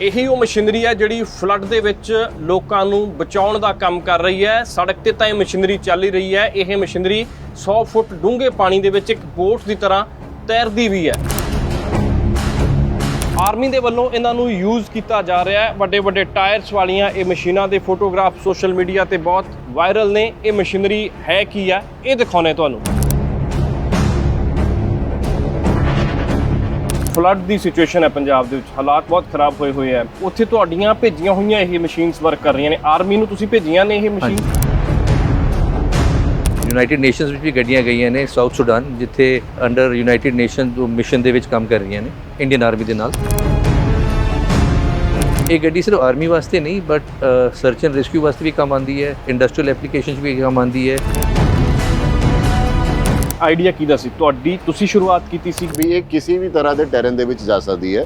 ਇਹੀ ਉਹ ਮਸ਼ੀਨਰੀ ਹੈ ਜਿਹੜੀ ਫਲੱਡ ਦੇ ਵਿੱਚ ਲੋਕਾਂ ਨੂੰ ਬਚਾਉਣ ਦਾ ਕੰਮ ਕਰ ਰਹੀ ਹੈ। ਸੜਕ ਤੇ ਤਾਂ ਇਹ ਮਸ਼ੀਨਰੀ ਚੱਲ ਹੀ ਰਹੀ ਹੈ। ਇਹ ਮਸ਼ੀਨਰੀ 100 ਫੁੱਟ ਡੂੰਘੇ ਪਾਣੀ ਦੇ ਵਿੱਚ ਇੱਕ ਬੋਟ ਦੀ ਤਰ੍ਹਾਂ ਤੈਰਦੀ ਵੀ ਹੈ। ਆਰਮੀ ਦੇ ਵੱਲੋਂ ਇਹਨਾਂ ਨੂੰ ਯੂਜ਼ ਕੀਤਾ ਜਾ ਰਿਹਾ ਹੈ। ਵੱਡੇ ਵੱਡੇ ਟਾਇਰਸ ਵਾਲੀਆਂ ਇਹ ਮਸ਼ੀਨਾਂ ਦੇ ਫੋਟੋਗ੍ਰਾਫ ਸੋਸ਼ਲ ਮੀਡੀਆ ਤੇ ਬਹੁਤ ਵਾਇਰਲ ਨੇ। ਇਹ ਮਸ਼ੀਨਰੀ ਹੈ ਕੀ ਹੈ? ਇਹ ਦਿਖਾਉਣੇ ਤੁਹਾਨੂੰ। ਫਲੱਡ ਦੀ ਸਿਚੁਏਸ਼ਨ ਹੈ ਪੰਜਾਬ ਦੇ ਵਿੱਚ। ਹਾਲਾਤ ਬਹੁਤ ਖਰਾਬ ਹੋਏ ਹੋਏ ਆ ਉੱਥੇ ਤੁਹਾਡੀਆਂ ਭੇਜੀਆਂ ਹੋਈਆਂ ਇਹ ਮਸ਼ੀਨਸ ਵਰਕ ਕਰ ਰਹੀਆਂ ਨੇ। ਆਰਮੀ ਨੂੰ ਤੁਸੀਂ ਭੇਜੀਆਂ ਨੇ ਇਹ ਮਸ਼ੀਨ ਯੂਨਾਈਟਿਡ ਨੇਸ਼ਨਸ ਵਿੱਚ ਵੀ ਗੱਡੀਆਂ ਗਈਆਂ ਨੇ ਸਾਊਥ ਸੁਡਾਨ ਜਿੱਥੇ ਅੰਡਰ ਯੂਨਾਈਟਿਡ ਨੇਸ਼ਨ ਮਿਸ਼ਨ ਦੇ ਵਿੱਚ ਕੰਮ ਕਰ ਰਹੀਆਂ ਨੇ ਇੰਡੀਅਨ ਆਰਮੀ ਦੇ ਨਾਲ। ਇਹ ਗੱਡੀ ਸਿਰਫ ਆਰਮੀ ਵਾਸਤੇ ਨਹੀਂ ਬਟ ਸਰਚ ਐਂਡ ਰੈਸਕਿਊ ਵਾਸਤੇ ਵੀ ਕੰਮ ਆਉਂਦੀ ਹੈ ਇੰਡਸਟਰੀਅਲ ਐਪਲੀਕੇਸ਼ਨਸ ਵੀ ਕੰਮ ਆਉਂਦੀ ਹੈ। ਆਈਡੀਆ ਕਿਹਦਾ ਸੀ? ਤੁਹਾਡੀ ਤੁਸੀਂ ਸ਼ੁਰੂਆਤ ਕੀਤੀ ਸੀ? ਵੀ ਇਹ ਕਿਸੇ ਵੀ ਤਰ੍ਹਾਂ ਦੇ ਟੈਰਨ ਦੇ ਵਿੱਚ ਜਾ ਸਕਦੀ ਹੈ।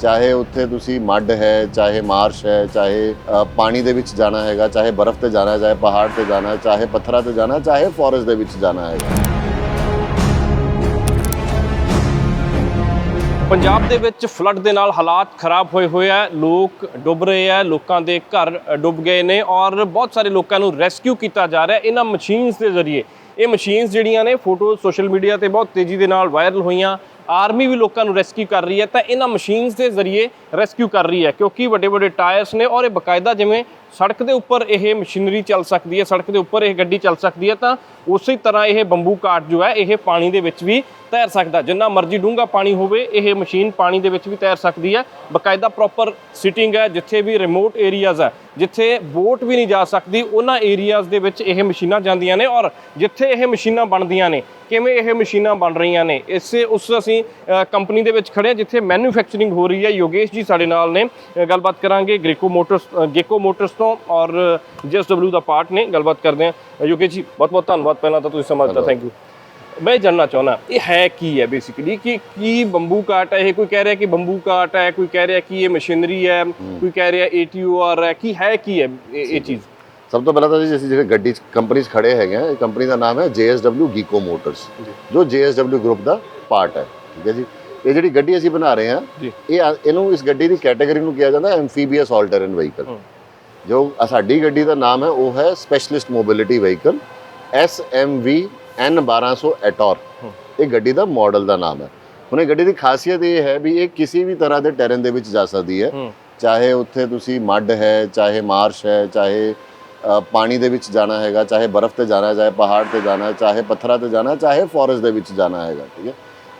ਚਾਹੇ ਉੱਥੇ ਤੁਸੀਂ ਮੱਡ ਹੈ ਚਾਹੇ ਮਾਰਸ਼ ਹੈ ਚਾਹੇ ਪਾਣੀ ਦੇ ਵਿੱਚ ਜਾਣਾ ਹੈਗਾ ਚਾਹੇ ਬਰਫ਼ ਤੇ ਜਾਣਾ ਚਾਹੇ ਪਹਾੜ ਤੇ ਜਾਣਾ ਚਾਹੇ ਪੱਥਰਾਂ ਤੇ ਜਾਣਾ ਚਾਹੇ ਫੋਰੈਸਟ ਦੇ ਵਿੱਚ ਜਾਣਾ ਹੈਗਾ ਪੰਜਾਬ ਦੇ ਵਿੱਚ ਫਲੱਡ ਦੇ ਨਾਲ ਹਾਲਾਤ ਖਰਾਬ ਹੋਏ ਹੋਏ ਆ। ਲੋਕ ਡੁੱਬ ਰਹੇ ਆ ਲੋਕਾਂ ਦੇ ਘਰ ਡੁੱਬ ਗਏ ਨੇ ਔਰ ਬਹੁਤ ਸਾਰੇ ਲੋਕਾਂ ਨੂੰ ਰੈਸਕਿਊ ਕੀਤਾ ਜਾ ਰਿਹਾ। ਇਹਨਾਂ ਮਸ਼ੀਨਸ ਦੇ ਜ਼ਰੀਏ ਇਹ ਮਸ਼ੀਨਸ ਜਿਹੜੀਆਂ ਨੇ ਫੋਟੋ ਸੋਸ਼ਲ ਮੀਡੀਆ ਤੇ ਬਹੁਤ ਤੇਜ਼ੀ ਦੇ ਨਾਲ ਵਾਇਰਲ ਹੋਈਆਂ। ਆਰਮੀ ਵੀ ਲੋਕਾਂ ਨੂੰ ਰੈਸਕਿਊ ਕਰ ਰਹੀ ਹੈ ਤਾਂ ਇਹਨਾਂ ਮਸ਼ੀਨਸ ਦੇ ਜ਼ਰੀਏ ਰੈਸਕਿਊ ਕਰ ਰਹੀ ਹੈ ਕਿਉਂਕਿ ਵੱਡੇ ਵੱਡੇ ਟਾਇਰਸ ਨੇ ਔਰ ਇਹ ਬਕਾਇਦਾ ਜਿਵੇਂ ਸੜਕ ਦੇ ਉੱਪਰ ਇਹ ਮਸ਼ੀਨਰੀ ਚੱਲ ਸਕਦੀ ਹੈ, ਸੜਕ ਦੇ ਉੱਪਰ ਇਹ ਗੱਡੀ ਚੱਲ ਸਕਦੀ ਹੈ ਤਾਂ ਉਸੇ ਤਰ੍ਹਾਂ ਇਹ ਬੰਬੂ ਕਾਟ ਜੋ ਹੈ, ਇਹ ਪਾਣੀ ਦੇ ਵਿੱਚ ਵੀ ਤੈਰ ਸਕਦਾ ਜਿੰਨਾ ਮਰਜ਼ੀ ਡੂੰਘਾ ਪਾਣੀ ਹੋਵੇ ਇਹ ਮਸ਼ੀਨ ਪਾਣੀ ਦੇ ਵਿੱਚ ਵੀ ਤੈਰ ਸਕਦੀ ਹੈ। ਬਕਾਇਦਾ ਪ੍ਰੋਪਰ ਸਿਟਿੰਗ ਹੈ ਜਿੱਥੇ ਵੀ ਰਿਮੋਟ ਏਰੀਆਜ਼ ਹੈ ਜਿੱਥੇ ਬੋਟ ਵੀ ਨਹੀਂ ਜਾ ਸਕਦੀ ਉਹਨਾਂ ਏਰੀਆਜ਼ ਦੇ ਵਿੱਚ ਇਹ ਮਸ਼ੀਨਾਂ ਜਾਂਦੀਆਂ ਨੇ ਔਰ ਜਿੱਥੇ ਇਹ ਮਸ਼ੀਨਾਂ ਬਣਦੀਆਂ ਨੇ ਕਿਵੇਂ ਇਹ ਮਸ਼ੀਨਾਂ ਬਣ ਰਹੀਆਂ ਨੇ ਇਸੇ ਉਸ ਅਸੀਂ ਕੰਪਨੀ ਦੇ ਵਿੱਚ ਖੜੇ ਹਾਂ ਜਿੱਥੇ ਮੈਨੂਫੈਕਚਰਿੰਗ ਹੋ ਰਹੀ ਹੈ। ਯੋਗੇਸ਼ ਜੀ ਸਾਡੇ ਨਾਲ ਨੇ ਗੱਲਬਾਤ ਕਰਾਂਗੇ ਗ੍ਰੇਕੋ ਮੋਟਰਸ ਗੇਕੋ ਮੋਟਰਸ ਤੋਂ ਔਰ ਜੀਐਸਡਬਲਯੂ ਦਾ ਪਾਰਟ ਨੇ ਗੱਲਬਾਤ ਕਰਦੇ ਹਾਂ। ਯੋਗੇਸ਼ ਜੀ ਬਹੁਤ ਬਹੁਤ ਧੰਨਵਾਦ ਪਹਿਲਾਂ ਤਾਂ ਤੁਸੀਂ ਸਮਾਂ ਦਿੱਤਾ ਥੈਂਕ ਯੂ ਮੈਂ ਜਾਨਣਾ ਚਾਹੁੰਦਾ ਇਹ ਹੈ ਕੀ ਹੈ ਬੇਸਿਕਲੀ ਕਿ ਕੀ ਬੰਬੂ ਕਾਟ ਹੈ? ਇਹ ਕੋਈ ਕਹਿ ਰਿਹਾ ਕਿ ਬੰਬੂ ਕਾਟ ਹੈ ਕੋਈ ਕਹਿ ਰਿਹਾ ਕਿ ਇਹ ਮਸ਼ੀਨਰੀ ਹੈ ਕੋਈ ਕਹਿ ਰਿਹਾ ਏਟੀਓਆਰ ਹੈ ਕੀ ਹੈ ਕੀ ਹੈ ਇਹ ਚੀਜ਼? ਸਭ ਤੋਂ ਪਹਿਲਾਂ ਤਾਂ ਜੀ ਅਸੀਂ ਜਿਹੜੇ ਗੱਡੀ ਕੰਪਨੀ 'ਚ ਖੜੇ ਹੈਗੇ ਆ ਇਹ ਕੰਪਨੀ ਦਾ ਨਾਮ ਹੈ JSW ਗੀਕੋ ਮੋਟਰਸ ਜੋ। JSW ਗਰੁੱਪ ਦਾ ਪਾਰਟ ਹੈ ਠੀਕ ਹੈ ਜੀ? ਇਹ ਜਿਹੜੀ ਗੱਡੀ ਅਸੀਂ ਬਣਾ ਰਹੇ ਜੀ। ਇਹ ਆ- ਇਹਨੂੰ ਇਸ ਗੱਡੀ ਦੀ ਕੈਟਾਗਰੀ ਨੂੰ ਕਿਹਾ ਜਾਂਦਾ ਐਮਫੀਬੀਅਸ ਆਲ ਟੈਰਨ ਵਹੀਕਲ। ਜੋ ਸਾਡੀ ਗੱਡੀ ਦਾ ਨਾਮ ਹੈ ਉਹ ਹੈ specialist mobility vehicle SMV N1200 ਐਟੋਰ। ਇਹ ਗੱਡੀ ਦਾ ਮਾਡਲ ਦਾ ਨਾਮ ਹੈ। ਹੁਣ ਇਹ ਗੱਡੀ ਦੀ ਖਾਸੀਅਤ ਇਹ ਹੈ ਵੀ ਇਹ ਕਿਸੇ ਵੀ ਤਰ੍ਹਾਂ ਦੇ ਟੈਰਨ ਦੇ ਵਿੱਚ ਜਾ ਸਕਦੀ ਹੈ। ਚਾਹੇ ਉੱਥੇ ਤੁਸੀਂ ਮੱਡ ਹੈ ਚਾਹੇ ਮਾਰਸ਼ ਹੈ ਚਾਹੇ ਪਾਣੀ ਦੇ ਵਿੱਚ ਜਾਣਾ ਹੈਗਾ ਚਾਹੇ ਬਰਫ਼ ਤੇ ਜਾਣਾ ਚਾਹੇ ਪਹਾੜ ਤੇ ਜਾਣਾ ਚਾਹੇ ਪੱਥਰਾਂ ਤੇ ਜਾਣਾ ਚਾਹੇ ਫੋਰੈਸਟ ਦੇ ਵਿੱਚ ਜਾਣਾ ਹੈਗਾ ਠੀਕ ਹੈ।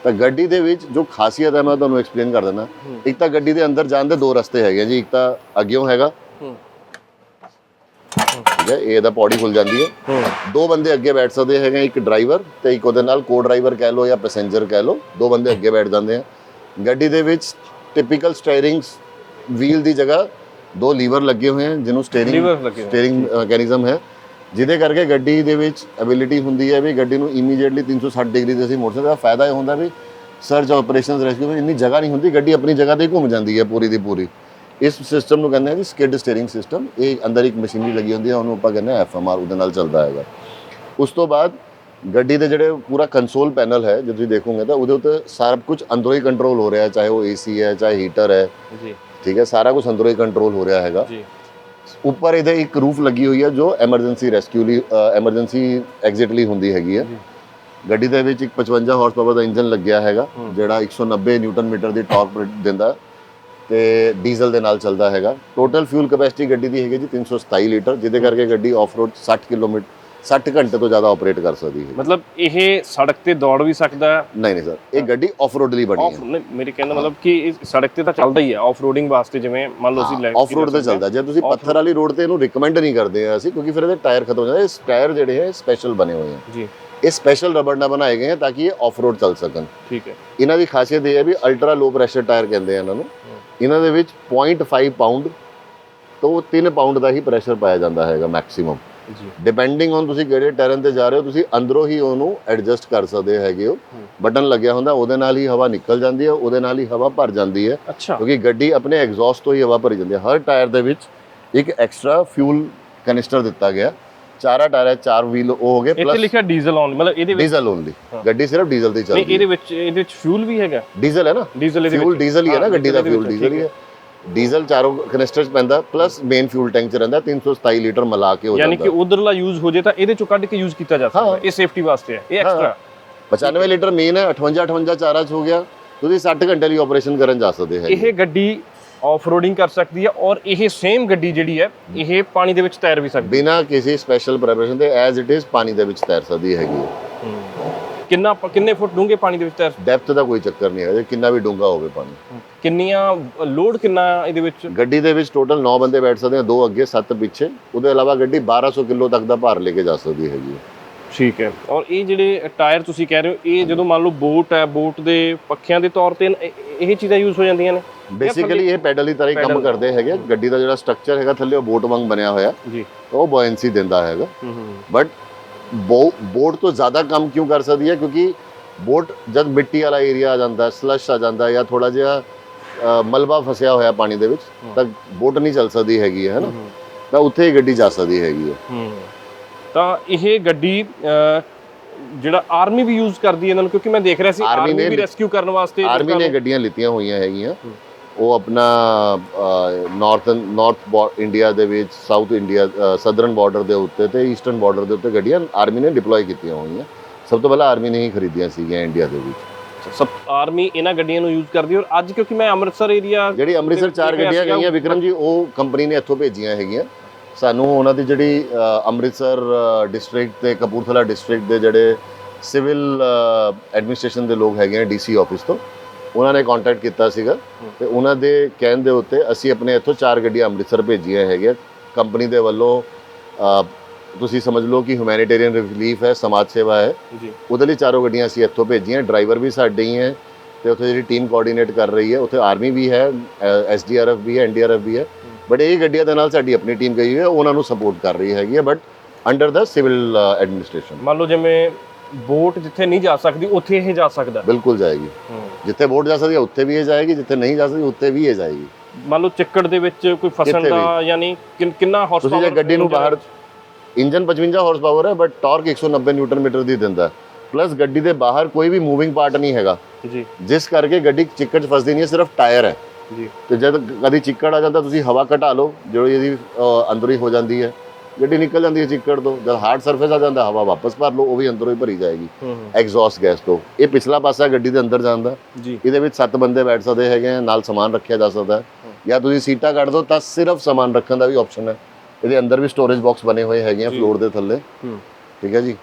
ਤਾਂ ਗੱਡੀ ਦੇ ਵਿੱਚ ਜੋ ਖਾਸੀਅਤ ਹੈ ਮੈਂ ਤੁਹਾਨੂੰ ਐਕਸਪਲੇਨ ਕਰ ਦਿੰਦਾ। ਇੱਕ ਤਾਂ ਗੱਡੀ ਦੇ ਅੰਦਰ ਜਾਣ ਦੇ ਦੋ ਰਸਤੇ ਹੈਗੇ ਜੀ। ਇੱਕ ਤਾਂ ਅੱਗਿਓਂ ਹੈਗਾ। ਹੂੰ ਇਹ ਇਹਦਾ ਪੌੜੀ ਖੁੱਲ ਜਾਂਦੀ ਹੈ। ਦੋ ਬੰਦੇ ਅੱਗੇ ਬੈਠ ਸਕਦੇ ਹੈਗੇ ਇੱਕ ਡਰਾਈਵਰ ਤੇ ਇੱਕ ਉਹਦੇ ਨਾਲ ਕੋ ਡਰਾਈਵਰ ਕਹਿ ਲਓ ਜਾਂ ਪੈਸੇਂਜਰ ਕਹਿ ਲਓ। ਦੋ ਬੰਦੇ ਅੱਗੇ ਬੈਠ ਜਾਂਦੇ ਆ। ਗੱਡੀ ਦੇ ਵਿੱਚ ਟਿਪੀਕਲ ਸਟੀਅਰਿੰਗਸ ਵੀਲ ਦੀ ਜਗ੍ਹਾ ਦੋ ਲੀਵਰ ਲੱਗੇ ਹੋਏ ਹਨ ਜਿਹਨੂੰ ਸਟੀਅਰਿੰਗ ਸਟੀਅਰਿੰਗ ਮੈਕੈਨਿਜ਼ਮ ਹੈ। ਜਿਹਦੇ ਕਰਕੇ ਗੱਡੀ ਦੇ ਵਿੱਚ ਐਬਿਲਿਟੀ ਹੁੰਦੀ ਹੈ ਵੀ ਗੱਡੀ ਨੂੰ ਇਮੀਡੀਏਟਲੀ 360 ਡਿਗਰੀ ਤੇ ਅਸੀਂ ਮੋੜ ਸਕਦੇ ਹਾਂ ਫਾਇਦਾ ਇਹ ਹੁੰਦਾ ਵੀ ਸਰਚ ਆਪਰੇਸ਼ਨਸ ਰੈਸਕਿਊ ਵਿੱਚ ਇੰਨੀ ਜਗ੍ਹਾ ਨਹੀਂ ਹੁੰਦੀ ਗੱਡੀ ਆਪਣੀ ਜਗ੍ਹਾ ਤੇ ਘੁੰਮ ਜਾਂਦੀ ਹੈ ਪੂਰੀ ਦੀ ਪੂਰੀ। ਇਸ ਸਿਸਟਮ ਨੂੰ ਕਹਿੰਦੇ ਆ ਜੀ ਸਕਿਡ ਸਟੀਅਰਿੰਗ ਸਿਸਟਮ ਇਹ ਅੰਦਰ ਇੱਕ ਮਸ਼ੀਨਰੀ ਲੱਗੀ ਹੁੰਦੀ ਹੈ ਉਹਨੂੰ ਆਪਾਂ ਕਹਿੰਦੇ ਆ ਐਫਐਮਆਰ ਉਹਦੇ ਨਾਲ ਚੱਲਦਾ ਹੈਗਾ। ਉਸ ਤੋਂ ਬਾਅਦ ਗੱਡੀ ਦੇ ਜਿਹੜੇ ਪੂਰਾ ਕੰਸੋਲ ਪੈਨਲ ਹੈ ਜੇ ਤੁਸੀਂ ਦੇਖੋਗੇ ਤਾਂ ਉਹਦੇ ਉੱਤੇ ਸਾਰਾ ਕੁਝ ਅੰਦਰੋਂ ਹੀ ਕੰਟਰੋਲ ਹੋ ਰਿਹਾ ਹੈ ਚਾਹੇ ਉਹ ਏਸੀ ਹੈ ਚਾਹੇ ਹੀਟਰ ਹੈ। ਜੀ। ਠੀਕ ਹੈ ਸਾਰਾ ਕੁਝ ਅੰਦਰੋਂ ਹੀ ਕੰਟਰੋਲ ਹੋ ਰਿਹਾ ਹੈਗਾ। ਜੀ। ਉੱਪਰ ਇਹਦੇ ਇੱਕ ਰੂਫ ਲੱਗੀ ਹੋਈ ਹੈ ਜੋ ਐਮਰਜੈਂਸੀ ਰੈਸਕਿਊ ਲਈ ਐਮਰਜੈਂਸੀ ਐਗਜ਼ਿਟ ਲਈ ਹੁੰਦੀ ਹੈਗੀ ਹੈ। ਗੱਡੀ ਦੇ ਵਿੱਚ ਇੱਕ 55 ਹਾਰਸ ਪਾਵਰ ਦਾ ਇੰਜਨ ਲੱਗਿਆ ਹੈਗਾ। ਜਿਹੜਾ 190 ਨਿਊਟਨ ਮੀਟਰ ਦੀ ਟਾਰਕ ਦਿੰਦਾ। ਤੇ ਡੀਜ਼ਲ ਦੇ ਨਾਲ ਚੱਲਦਾ ਹੈਗਾ। ਟੋਟਲ ਫਿਊਲ ਕੈਪੈਸਿਟੀ ਗੱਡੀ ਦੀ ਹੈਗੀ ਜੀ 327 ਲੀਟਰ ਜਿਹਦੇ ਕਰਕੇ ਗੱਡੀ ਆਫ-ਰੋਡ 60 ਕਿਲੋਮੀਟਰ 60 ਘੰਟੇ ਤੋਂ ਜ਼ਿਆਦਾ ਆਪਰੇਟ ਕਰ ਸਕਦੀ ਹੈ। ਮਤਲਬ ਇਹ ਸੜਕ ਤੇ ਦੌੜ ਵੀ ਸਕਦਾ ਹੈ? ਨਹੀਂ ਨਹੀਂ ਸਰ ਇਹ ਗੱਡੀ ਆਫ-ਰੋਡ ਲਈ ਬਣੀ ਆਫ ਹੈ ਮੇਰੇ ਕਹਿੰਦਾ ਮਤਲਬ ਕਿ ਇਹ ਸੜਕ ਤੇ ਤਾਂ ਚੱਲਦਾ ਹੀ ਹੈ ਆਫ ਰੋਡਿੰਗ ਵਾਸਤੇ ਜਿਵੇਂ ਮੰਨ ਲਓ ਅਸੀਂ ਲੈ ਆਫ-ਰੋਡ ਤੇ ਚੱਲਦਾ। ਜੇ ਤੁਸੀਂ ਪੱਥਰ ਵਾਲੀ ਰੋਡ ਤੇ ਇਹਨੂੰ ਰਿਕਮੈਂਡ ਨਹੀਂ ਕਰਦੇ ਆ ਅਸੀਂ ਕਿਉਂਕਿ ਫਿਰ ਇਹਦੇ ਟਾਇਰ ਖਤਮ ਹੋ ਜਾਂਦੇ ਇਹ ਟਾਇਰ ਜਿਹੜੇ ਹੈ ਸਪੈਸ਼ਲ ਬਣੇ ਹੋਏ ਆ। ਜੀ। ਇਹ ਸਪੈਸ਼ਲ ਰਬੜ ਨਾਲ ਬਣਾਏ ਗਏ ਆ ਤਾਂ ਕਿ ਇਹ ਆਫ-ਰੋਡ ਚੱਲ ਸਕਣ। ਠੀਕ ਹੈ। ਇਹਨਾਂ ਦੀ ਖਾਸੀਅਤ ਇਹ ਹੈ ਵੀ ਅਲਟਰਾ ਲੋ ਪ੍ਰੈਸ਼ਰ ਟਾਇਰ ਕਹਿੰਦੇ ਆ ਇਹਨਾਂ ਨੂੰ। ਇਹਨਾਂ ਦੇ ਵਿੱਚ 0.5 ਪਾਉਂਡ ਤੋਂ 3 ਪਾਉਂਡ ਦਾ ਹੀ ਪ੍ਰੈਸ਼ਰ ਪਾਇਆ ਜਾਂਦਾ ਹੈਗਾ ਮੈਕਸਿਮਮ ਜੀ। ਡਿਪੈਂਡਿੰਗ ਔਨ ਤੁਸੀਂ ਕਿਹੜੇ ਟੈਰਨ ਤੇ ਜਾ ਰਹੇ ਹੋ ਤੁਸੀਂ ਅੰਦਰੋਂ ਹੀ ਉਹਨੂੰ ਐਡਜਸਟ ਕਰ ਸਕਦੇ ਹੈਗੇ ਹੋ। ਬਟਨ ਲੱਗਿਆ ਹੁੰਦਾ ਉਹਦੇ ਨਾਲ ਹੀ ਹਵਾ ਨਿਕਲ ਜਾਂਦੀ ਹੈ ਉਹਦੇ ਨਾਲ ਹੀ ਹਵਾ ਭਰ ਜਾਂਦੀ ਹੈ। ਕਿਉਂਕਿ ਗੱਡੀ ਆਪਣੇ ਐਗਜ਼ੌਸਟ ਤੋਂ ਹੀ ਹਵਾ ਭਰੀ ਜਾਂਦੀ ਹੈ। ਹਰ ਟਾਇਰ ਦੇ ਵਿੱਚ ਇੱਕ ਐਕਸਟਰਾ ਫਿਊਲ ਕੈਨਿਸਟਰ ਦਿੱਤਾ ਗਿਆ। ਚਾਰਾ ਟਾਇਰ ਹੈ ਚਾਰ ਵੀਲ ਉਹ ਹੋ ਗਏ ਇੱਥੇ ਲਿਖਿਆ ਡੀਜ਼ਲ ਆਨ ਮਤਲਬ ਇਹਦੇ ਵਿੱਚ ਡੀਜ਼ਲ ਓਨਲੀ। ਗੱਡੀ ਸਿਰਫ ਡੀਜ਼ਲ ਤੇ ਚੱਲਦੀ ਹੈ। ਇਹਦੇ ਵਿੱਚ ਇਹਦੇ ਵਿੱਚ ਫਿਊਲ ਵੀ ਹੈਗਾ। ਡੀਜ਼ਲ ਹੈ ਨਾ? ਡੀਜ਼ਲ ਇਹਦੇ ਫਿਊਲ ਵਿੱਚ ਡੀਜ਼ਲ ਹੀ ਹੈ ਨਾ ਗੱਡੀ ਦਾ ਫਿਊਲ ਡੀਜ਼ਲ ਹੀ ਹੈ। ਡੀਜ਼ਲ ਚਾਰੋਂ ਕਨਿਸਟਰ ਚ ਪੈਂਦਾ ਪਲੱਸ ਮੇਨ ਫਿਊਲ ਟੈਂਕ ਚ ਰਹਿੰਦਾ 327 ਲੀਟਰ ਮਿਲਾ ਕੇ ਹੋ ਯਾਨੀ ਕਿ ਜਾਂਦਾ ਉਧਰਲਾ ਯੂਜ਼ ਹੋ ਜੇ ਤਾਂ ਇਹਦੇ ਚੋਂ ਕੱਢ ਕੇ ਯੂਜ਼ ਕੀਤਾ ਜਾ ਸਕਦਾ। ਇਹ ਸੇਫਟੀ ਵਾਸਤੇ ਹੈ ਇਹ ਐਕਸਟਰਾ 95 ਲੀਟਰ ਮੇਨ ਹੈ 58 58 ਚਾਰਾ ਚ ਹੋ ਗਿਆ। ਤੁਸੀਂ 60 ਘੰਟੇ ਲਈ ਆਪਰੇਸ਼ਨ ਕਰਨ ਜਾ ਸਕਦੇ ਹੈ ਇਹ ਗੱਡੀ ਆਫ ਰੋਡਿੰਗ ਕਰ ਸਕਦੀ ਹੈ ਔਰ ਇਹ ਸੇਮ ਗੱਡੀ ਜਿਹੜੀ ਹੈ ਇਹ ਪਾਣੀ ਦੇ ਵਿੱਚ ਤੈਰ ਵੀ ਸਕਦੀ ਬਿਨਾ ਕਿਸੇ ਸਪੈਸ਼ਲ ਪ੍ਰੈਪਰੇਸ਼ਨ ਦੇ ਐਜ਼ ਇਟ ਇਜ਼ ਪਾਣੀ ਦੇ ਵਿੱਚ ਤੈਰ ਸਕਦੀ ਹੈਗੀ ਹੈ। ਹੈ। ਕਿੰਨਾ ਕਿੰਨੇ ਫੁੱਟ ਡੂੰਘੇ ਪਾਣੀ ਦੇ ਵਿੱਚ ਤੈਰ ਡੈਪਥ ਦਾ ਕੋਈ ਚੱਕਰ ਨਹੀਂ ਹੈਗਾ ਕਿੰਨਾ ਵੀ ਡੂੰਘਾ ਹੋਵੇ ਪਾਣੀ। ਕਿੰਨੀਆਂ ਲੋਡ ਕਿੰਨਾ ਇਹਦੇ ਵਿੱਚ? ਗੱਡੀ ਦੇ ਵਿੱਚ ਟੋਟਲ 9 ਬੰਦੇ ਬੈਠ ਸਕਦੇ ਆ ਦੋ ਅੱਗੇ 7 ਪਿੱਛੇ। ਉਹਦੇ ਇਲਾਵਾ ਗੱਡੀ 1200 ਕਿਲੋ ਤੱਕ ਦਾ ਭਾਰ ਲੈ ਕੇ ਜਾ ਸਕਦੀ ਹੈਗੀ ਹੈ। ਠੀਕ ਹੈ। ਔਰ ਇਹ ਜਿਹੜੇ ਟਾਇਰ ਤੁਸੀਂ ਕਹਿ ਰਹੇ ਹੋ ਇਹ ਜਦੋਂ ਮੰਨ ਲਓ ਬੋਟ ਹੈ ਬੋਟ ਦੇ ਪੱਖਿਆਂ ਦੇ ਤੌਰ ਤੇ ਇਹ ਚੀਜ਼ਾਂ ਯੂਜ਼ ਹੋ ਜਾਂਦੀਆਂ ਨੇ? ਬੇਸਿਕਲੀ ਇਹ ਪੈਡਲ ਦੀ ਤਰ੍ਹਾਂ ਹੀ ਕੰਮ। ਕਰਦੇ ਹੈਗੇ। ਗੱਡੀ ਦਾ ਜਿਹੜਾ ਸਟਰਕਚਰ ਹੈਗਾ ਥੱਲੇ ਉਹ ਬੋਟ ਵਾਂਗ ਬਣਿਆ ਹੋਇਆ। ਜੀ। ਉਹ ਬੋਇੰਸੀ ਦਿੰਦਾ ਹੈਗਾ। ਬਟ ਬੋਟ ਤੋਂ ਜ਼ਿਆਦਾ ਕੰਮ ਕਿਉਂ ਕਰ ਸਕਦੀ ਹੈ? ਕਿਉਂਕਿ ਬੋਟ ਜਦ ਮਿੱਟੀ ਵਾਲਾ ਏਰੀਆ ਆ ਜਾਂਦਾ ਸਲਸ਼ ਆ ਜਾਂਦਾ ਜਾਂ ਥੋੜਾ ਜਿਹਾ ਮਲਬਾ ਫਸਿਆ ਹੋਇਆ ਪਾਣੀ ਦੇ ਵਿੱਚ ਤਾਂ ਬੋਟ ਨਹੀਂ ਚੱਲ ਸਕਦੀ ਹੈਗੀ ਹੈ ਨਾ ਤਾਂ ਉੱਥੇ ਹੀ ਗੱਡੀ ਜਾ ਸਕਦੀ ਹੈਗੀ ਹੈ। ਤਾਂ ਇਹ ਗੱਡੀ ਜਿਹੜਾ ਆਰਮੀ ਵੀ ਯੂਜ਼ ਕਰਦੀ ਹੈ ਇਹਨਾਂ ਨੂੰ ਕਿਉਂਕਿ ਮੈਂ ਦੇਖ ਰਿਹਾ ਸੀ ਆਰਮੀ ਵੀ ਰੈਸਕਿਊ ਕਰਨ ਵਾਸਤੇ ਆਰਮੀ ਨੂੰ- ਗੱਡੀਆਂ ਲਿੱਤੀਆਂ ਹੋਈਆਂ ਹੈਗੀਆਂ। ਉਹ ਆਪਣਾ ਨਾਰਥਨ ਨਾਰਥ ਇੰਡੀਆ ਦੇ ਵਿੱਚ ਸਾਊਥ ਇੰਡੀਆ ਸਦਰਨ ਬਾਰਡਰ ਦੇ ਉੱਤੇ ਤੇ ਈਸਟਰਨ ਬਾਰਡਰ ਦੇ ਉੱਤੇ ਗੱਡੀਆਂ ਆਰਮੀ ਨੇ ਡਿਪਲੋਏ ਕੀਤੀਆਂ ਹੋਈਆਂ। ਸਭ ਤੋਂ ਪਹਿਲਾਂ ਆਰਮੀ ਨੇ ਹੀ ਖਰੀਦੀਆਂ ਸੀਗੀਆਂ ਇੰਡੀਆ ਦੇ ਵਿੱਚ। ਸਭ ਆਰਮੀ ਇਹਨਾਂ ਗੱਡੀਆਂ ਨੂੰ ਯੂਜ਼ ਕਰਦੀ ਔਰ ਅੱਜ ਕਿਉਂਕਿ ਮੈਂ ਅੰਮ੍ਰਿਤਸਰ ਏਰੀਆ ਜਿਹੜੀ ਅੰਮ੍ਰਿਤਸਰ ਚਾਰ ਗੱਡੀਆਂ ਗਈਆਂ ਵਿਕਰਮ ਜੀ ਉਹ ਕੰਪਨੀ ਨੇ ਇੱਥੋਂ ਭੇਜੀਆਂ ਹੈਗੀਆਂ। ਸਾਨੂੰ ਉਹਨਾਂ ਦੀ ਜਿਹੜੀ ਅੰਮ੍ਰਿਤਸਰ ਡਿਸਟ੍ਰਿਕਟ ਤੇ ਕਪੂਰਥਲਾ ਡਿਸਟ੍ਰਿਕਟ ਦੇ ਜਿਹੜੇ ਸਿਵਲ ਐਡਮਿਨਿਸਟ੍ਰੇਸ਼ਨ ਦੇ ਲੋਕ ਹੈਗੇ ਆ ਡੀਸੀ ਆਫਿਸ ਤੋਂ ਉਹਨਾਂ ਨੇ ਕੰਟੈਕਟ ਕੀਤਾ ਸੀਗਾ ਤੇ ਉਹਨਾਂ ਦੇ ਕਹਿਣ ਦੇ ਉੱਤੇ ਅਸੀਂ ਆਪਣੇ ਇੱਥੋਂ ਚਾਰ ਗੱਡੀਆਂ ਅੰਮ੍ਰਿਤਸਰ ਭੇਜੀਆਂ ਹੈਗੀਆਂ। ਕੰਪਨੀ ਦੇ ਵੱਲੋਂ ਤੁਸੀਂ ਸਮਝ ਲਓ ਕਿ ਹਿਊਮੈਨਿਟੇਰੀਅਨ ਰਿਲੀਫ ਹੈ ਸਮਾਜ ਸੇਵਾ ਹੈ। ਜੀ। ਉਹਦੇ ਲਈ ਚਾਰੋਂ ਗੱਡੀਆਂ ਅਸੀਂ ਇੱਥੋਂ ਭੇਜੀਆਂ। ਡਰਾਈਵਰ ਵੀ ਸਾਡੇ ਹੀ ਹੈ ਤੇ ਉੱਥੇ ਜਿਹੜੀ ਟੀਮ ਕੋਆਰਡੀਨੇਟ ਕਰ ਰਹੀ ਹੈ ਉੱਥੇ ਆਰਮੀ ਵੀ ਹੈ ਐਸਡੀਆਰਐਫ ਵੀ ਹੈ ਐਨਡੀਆਰਐਫ ਵੀ ਹੈ। ਬਟ ਇਹ ਗੱਡੀਆਂ ਦੇ ਨਾਲ ਸਾਡੀ ਆਪਣੀ ਟੀਮ ਗਈ ਹੋਈ ਹੈ ਉਹਨਾਂ ਨੂੰ ਸਪੋਰਟ ਕਰ ਰਹੀ ਹੈਗੀ ਹੈ ਬਟ ਅੰਡਰ ਦਾ ਸਿਵਲ ਐਡਮਿਨਿਸਟ੍ਰੇਸ਼ਨ ਮੰਨ ਲਓ ਜਿਵੇਂ ਬੋਟ ਜਿੱਥੇ ਨਹੀਂ ਜਾ ਸਕਦੀ ਉੱਥੇ ਇਹ ਜਾ ਸਕਦਾ। ਬਿਲਕੁਲ ਜਾਏਗੀ। ਜਿੱਥੇ ਵੋਟ ਜਾ ਸਕਦੀ ਹੈ ਉੱਥੇ ਵੀ ਇਹ ਜਾਏਗੀ ਜਿੱਥੇ ਨਹੀਂ ਜਾ ਸਕਦੀ ਉੱਥੇ ਵੀ ਇਹ ਜਾਏਗੀ। ਮੰਨ ਲਓ ਚਿੱਕੜ ਦੇ ਵਿੱਚ ਕੋਈ ਫਸਣ ਦਾ ਯਾਨੀ ਕਿੰਨ- ਹਾਰਸ ਤੁਸੀਂ ਜੇ ਗੱਡੀ ਨੂੰ ਬਾਹਰ ਇੰਜਨ 55 ਹਾਰਸ ਪਾਵਰ ਹੈ ਬਟ ਟਾਰਕ 190 ਨਿਊਟਨ ਮੀਟਰ ਦੀ ਦਿੰਦਾ ਪਲੱਸ ਗੱਡੀ ਦੇ ਬਾਹਰ ਕੋਈ ਵੀ ਮੂਵਿੰਗ ਪਾਰਟ ਨਹੀਂ ਹੈਗਾ। ਜੀ। ਜਿਸ ਕਰਕੇ ਗੱਡੀ ਚਿੱਕੜ 'ਚ ਫਸਦੀ ਨਹੀਂ ਹੈ ਸਿਰਫ ਟਾਇਰ ਹੈ। ਜੀ। ਤੇ ਜਦ ਕਦੀ ਚਿੱਕੜ ਆ ਜਾਂਦਾ ਤੁਸੀਂ ਹਵਾ ਘਟਾ ਲਓ ਜਿਹੜੀ ਇਹਦੀ ਅੰਦਰੋਂ ਹੀ ਹੋ ਜਾਂਦੀ ਹੈ। ਗੱਡੀ ਨਿਕਲ ਜਾਂਦੀ ਹੈ ਚਿੱਕੜ ਤੋਂ ਜਦ ਹਾਰਡ ਸਰਫੇਸ ਆ ਜਾਂਦਾ ਹਵਾ ਵਾਪਸ ਭਰ ਲਓ ਉਹ ਵੀ ਅੰਦਰੋਂ ਹੀ ਭਰੀ ਜਾਏਗੀ। ਐਗਜ਼ੌਸਟ ਗੈਸ ਤੋਂ। ਇਹ ਪਿਛਲਾ ਪਾਸਾ ਗੱਡੀ ਦੇ ਅੰਦਰ ਜਾਂਦਾ। ਜੀ। ਇਹਦੇ ਵਿੱਚ ਸੱਤ ਬੰਦੇ ਬੈਠ ਸਕਦੇ ਹੈਗੇ ਆ ਨਾਲ ਸਮਾਨ ਰੱਖਿਆ ਜਾ ਸਕਦਾ। ਜਾਂ ਤੁਸੀਂ ਸੀਟਾਂ ਕੱਢ ਦਿਓ ਤਾਂ ਸਿਰਫ ਸਮਾਨ ਰੱਖਣ ਦਾ ਵੀ ਆਪਸ਼ਨ ਹੈ। ਇਹਦੇ ਅੰਦਰ ਵੀ ਸਟੋਰੇਜ ਬਾਕਸ ਬਣੇ ਹੋਏ ਹੈਗੇ ਆ ਜੀ। ਫਲੋਰ ਦੇ ਥੱਲੇ। ਠੀਕ ਹੈ ਜੀ?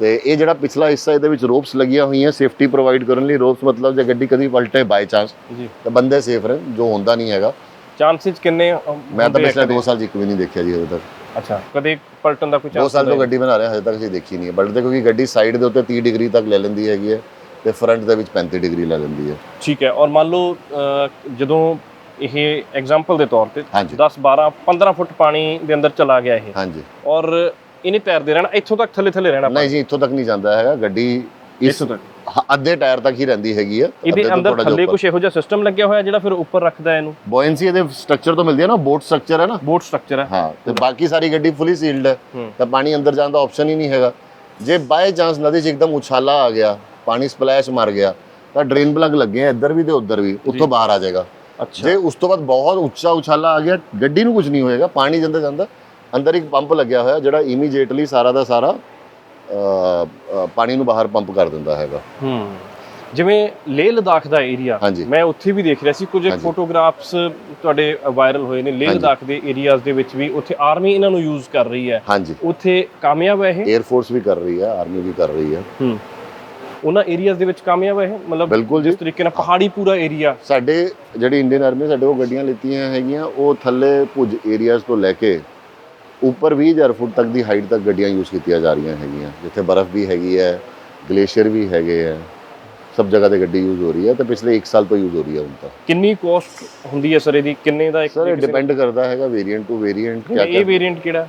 ਤੇ ਇਹ ਜਿਹੜਾ ਪਿਛਲਾ ਹਿੱਸਾ ਇਹਦੇ ਵਿੱਚ ਰੋਪਸ ਲੱਗੀਆਂ ਹੋਈਆਂ ਸੇਫਟੀ ਪ੍ਰੋਵਾਈਡ ਕਰਨ ਲਈ ਰੋਪਸ ਮਤਲਬ ਜੇ ਗੱਡੀ ਕਦੀ ਪਲਟੇ ਬਾਈ ਚਾਂਸ ਜੀ। ਤਾਂ ਬੰਦੇ ਸੇਫ ਰਹਿਣ ਜੋ ਹੁੰਦਾ ਨਹੀਂ ਹੈਗਾ। ਚਾਂਸਸ ਕਿੰਨੇ ਮੈਂ ਤਾਂ ਪਿਛਲੇ ਕਦੇ? 2 ਸਾਲ ਚ ਇੱਕ ਵੀ ਨਹੀਂ ਦੇਖਿਆ ਜੀ ਹਜੇ ਤੱਕ। ਅੱਛਾ। ਕਦੇ ਪਲਟਣ ਦਾ ਕੋਈ 2 ਚਾਂਸ ਸਾਲ ਤੋਂ ਗੱਡੀ ਬਣਾ ਰਿਹਾ ਹਜੇ ਤੱਕ ਅਸੀਂ ਦੇਖੀ ਨਹੀਂ ਹੈ। ਬਲਟਦੇ ਕਿਉਂਕਿ ਗੱਡੀ ਸਾਈਡ ਦੇ ਉੱਤੇ 30 ਡਿਗਰੀ ਤੱਕ ਲੈ ਲੈਂਦੀ ਹੈਗੀ ਹੈ ਤੇ ਫਰੰਟ ਦੇ ਵਿੱਚ 35 ਡਿਗਰੀ ਲੈ ਲੈਂਦੀ ਹੈ। ਠੀਕ ਹੈ। ਔਰ ਮੰਨ ਲਓ ਜਦੋਂ ਇਹ ਐਗਜ਼ਾਮਪਲ ਦੇ ਤੌਰ ਤੇ ਹਾਂਜੀ। 10 12 15 ਫੁੱਟ ਪਾਣੀ ਦੇ ਅੰਦਰ ਚਲਾ ਗਿਆ ਇਹ। ਹਾਂਜੀ। ਔਰ ਇਹਨੇ ਤੈਰਦੇ ਰਹਿਣਾ ਇੱਥੋਂ ਤੱਕ ਥੱਲੇ ਥੱਲੇ ਰਹਿਣਾ ਨਹੀਂ ਜੀ ਇੱਥੋਂ ਤੱਕ ਨਹੀਂ ਜਾਂਦਾ ਹੈਗਾ। ਗੱਡੀ ਇਸ ਹ- ਅੱਧੇ ਟਾਇਰ ਤੱਕ ਹੀ ਰਹਿੰਦੀ ਹੈਗੀ ਅੱਧੇ ਇਹਦੇ ਤੋਂ ਅੰਦਰ ਥੋੜ੍ਹਾ ਜਿਹਾ ਥੱਲੇ ਉੱਪਰ। ਕੁਝ ਇਹੋ ਜਿਹਾ ਸਿਸਟਮ ਲੱਗਿਆ ਹੋਇਆ ਜਿਹੜਾ ਫਿਰ ਉੱਪਰ ਰੱਖਦਾ ਇਹਨੂੰ? ਬੋਇੰਸੀ ਇਹਦੇ ਸਟਰਕਚਰ ਤੋਂ ਮਿਲਦੀ ਹੈ ਨਾ ਬੋਟ ਸਟਰਕਚਰ ਹੈ ਨਾ। ਬੋਟ ਸਟਰਕਚਰ ਹੈ ਹਾਂ ਤੇ ਬਾਕੀ ਸਾਰੀ ਗੱਡੀ ਫੁੱਲੀ ਸੀਲਡ ਹੈ ਹੂੰ। ਤਾਂ ਪਾਣੀ ਅੰਦਰ ਜਾਣ ਦਾ ਆਪਸ਼ਨ ਹੀ ਨਹੀਂ ਹੈਗਾ। ਜੇ ਬਾਏ ਚਾਂਸ ਨਦੀ 'ਚ ਇੱਕਦਮ ਉਛਾਲਾ ਆ ਗਿਆ ਪਾਣੀ ਸਪਲੈਸ਼ ਮਾਰ ਗਿਆ ਤਾਂ ਡਰੇਨ ਪਲੱਗ ਲੱਗੇ ਆ ਇੱਧਰ ਵੀ ਤੇ ਉੱਧਰ ਵੀ ਉੱਥੋਂ ਬਾਹਰ ਆ ਜਾਏਗਾ। ਅੱਛਾ। ਜੇ ਉਸ ਤੋਂ ਬਾਅਦ ਬਹੁਤ ਉੱਚਾ ਉਛਾਲਾ ਆ ਗਿਆ ਗੱਡੀ ਨੂੰ ਕੁਝ ਨਹੀਂ ਹੋਏਗਾ ਪਾਣੀ ਜਾਂਦਾ ਜਾਂਦਾ ਅੰਦਰ ਇੱਕ ਪੰਪ ਲੱਗਿਆ ਹੋਇਆ ਜਿਹੜਾ ਇਮੀਡੀਏਟਲੀ ਸਾਰਾ ਦਾ ਸਾਰਾ ਪਾਣੀ ਨੂੰ ਬਾਹਰ ਪੰਪ ਕਰ ਦਿੰਦਾ ਹੈਗਾ। ਹੂੰ। ਜਿਵੇਂ ਲੇਹ ਲਦਾਖ ਦਾ ਏਰੀਆ। ਮੈਂ ਉੱਥੇ ਵੀ ਦੇਖ ਰਿਹਾ ਸੀ ਕੁਝ। ਫੋਟੋਗ੍ਰਾਫਸ ਤੁਹਾਡੇ ਵਾਇਰਲ ਹੋਏ ਨੇ ਲੇਹ। ਲਦਾਖ ਦੇ ਏਰੀਆਜ਼ ਦੇ ਵਿੱਚ ਵੀ ਉੱਥੇ ਆਰਮੀ ਇਹਨਾਂ ਨੂੰ ਯੂਜ਼ ਕਰ ਰਹੀ ਹੈ। ਹਾਂਜੀ। ਉੱਥੇ ਕਾਮਯਾਬ ਹੈ ਇਹ? 에ਅਰ ਫੋਰਸ ਵੀ ਕਰ ਰਹੀ ਹੈ ਆਰਮੀ ਵੀ ਕਰ ਰਹੀ ਹੈ। ਹੂੰ। ਉਹਨਾਂ ਏਰੀਆਜ਼ ਦੇ ਵਿੱਚ ਕਾਮਯਾਬ ਹੈ ਮਤਲਬ ਬਿਲਕੁਲ ਜਿਸ ਤਰੀਕੇ ਨਾਲ ਪਹਾੜੀ ਪੂਰਾ ਏਰੀਆ। ਸਾਡੇ ਜਿਹੜੀ ਇੰਡੀਅਨ ਆਰਮੀ ਸਾਡੇ ਕੋਲ ਗੱਡੀਆਂ ਲਿੱਤੀਆਂ ਹੈਗੀਆਂ ਉਹ ਥੱਲੇ ਭੁਜ ਏਰੀਆਜ਼ ਤੋਂ ਲੈ ਕੇ ਉੱਪਰ 20000 ਫੁੱਟ ਤੱਕ ਦੀ ਹਾਈਟ ਤੱਕ ਗੱਡੀਆਂ ਯੂਜ਼ ਕੀਤੀਆਂ ਜਾ ਰਹੀਆਂ ਹੈਗੀਆਂ। ਜਿੱਥੇ ਬਰਫ਼ ਵੀ ਹੈਗੀ ਹੈ ਗਲੇਸ਼ੀਅਰ ਵੀ ਹੈਗੇ ਹੈ ਸਭ ਜਗ੍ਹਾ ਤੇ ਗੱਡੀ ਯੂਜ਼ ਹੋ ਰਹੀ ਹੈ ਤੇ ਪਿਛਲੇ 1 ਸਾਲ ਤੋਂ ਯੂਜ਼ ਹੋ ਰਹੀ ਹੈ ਹੁਣ ਤੱਕ। ਕਿੰਨੀ ਕੋਸਟ ਹੁੰਦੀ ਹੈ ਸਰ ਇਹਦੀ? ਕਿੰਨੇ ਦਾ ਇੱਕ ਸਰ ਇਹ ਡਿਪੈਂਡ ਕਰਦਾ ਹੈਗਾ ਵੇਰੀਐਂਟ ਟੂ ਵੇਰੀਐਂਟ ਕਿਆ ਇਹ ਵੇਰੀਐਂਟ ਕਿਹੜਾ?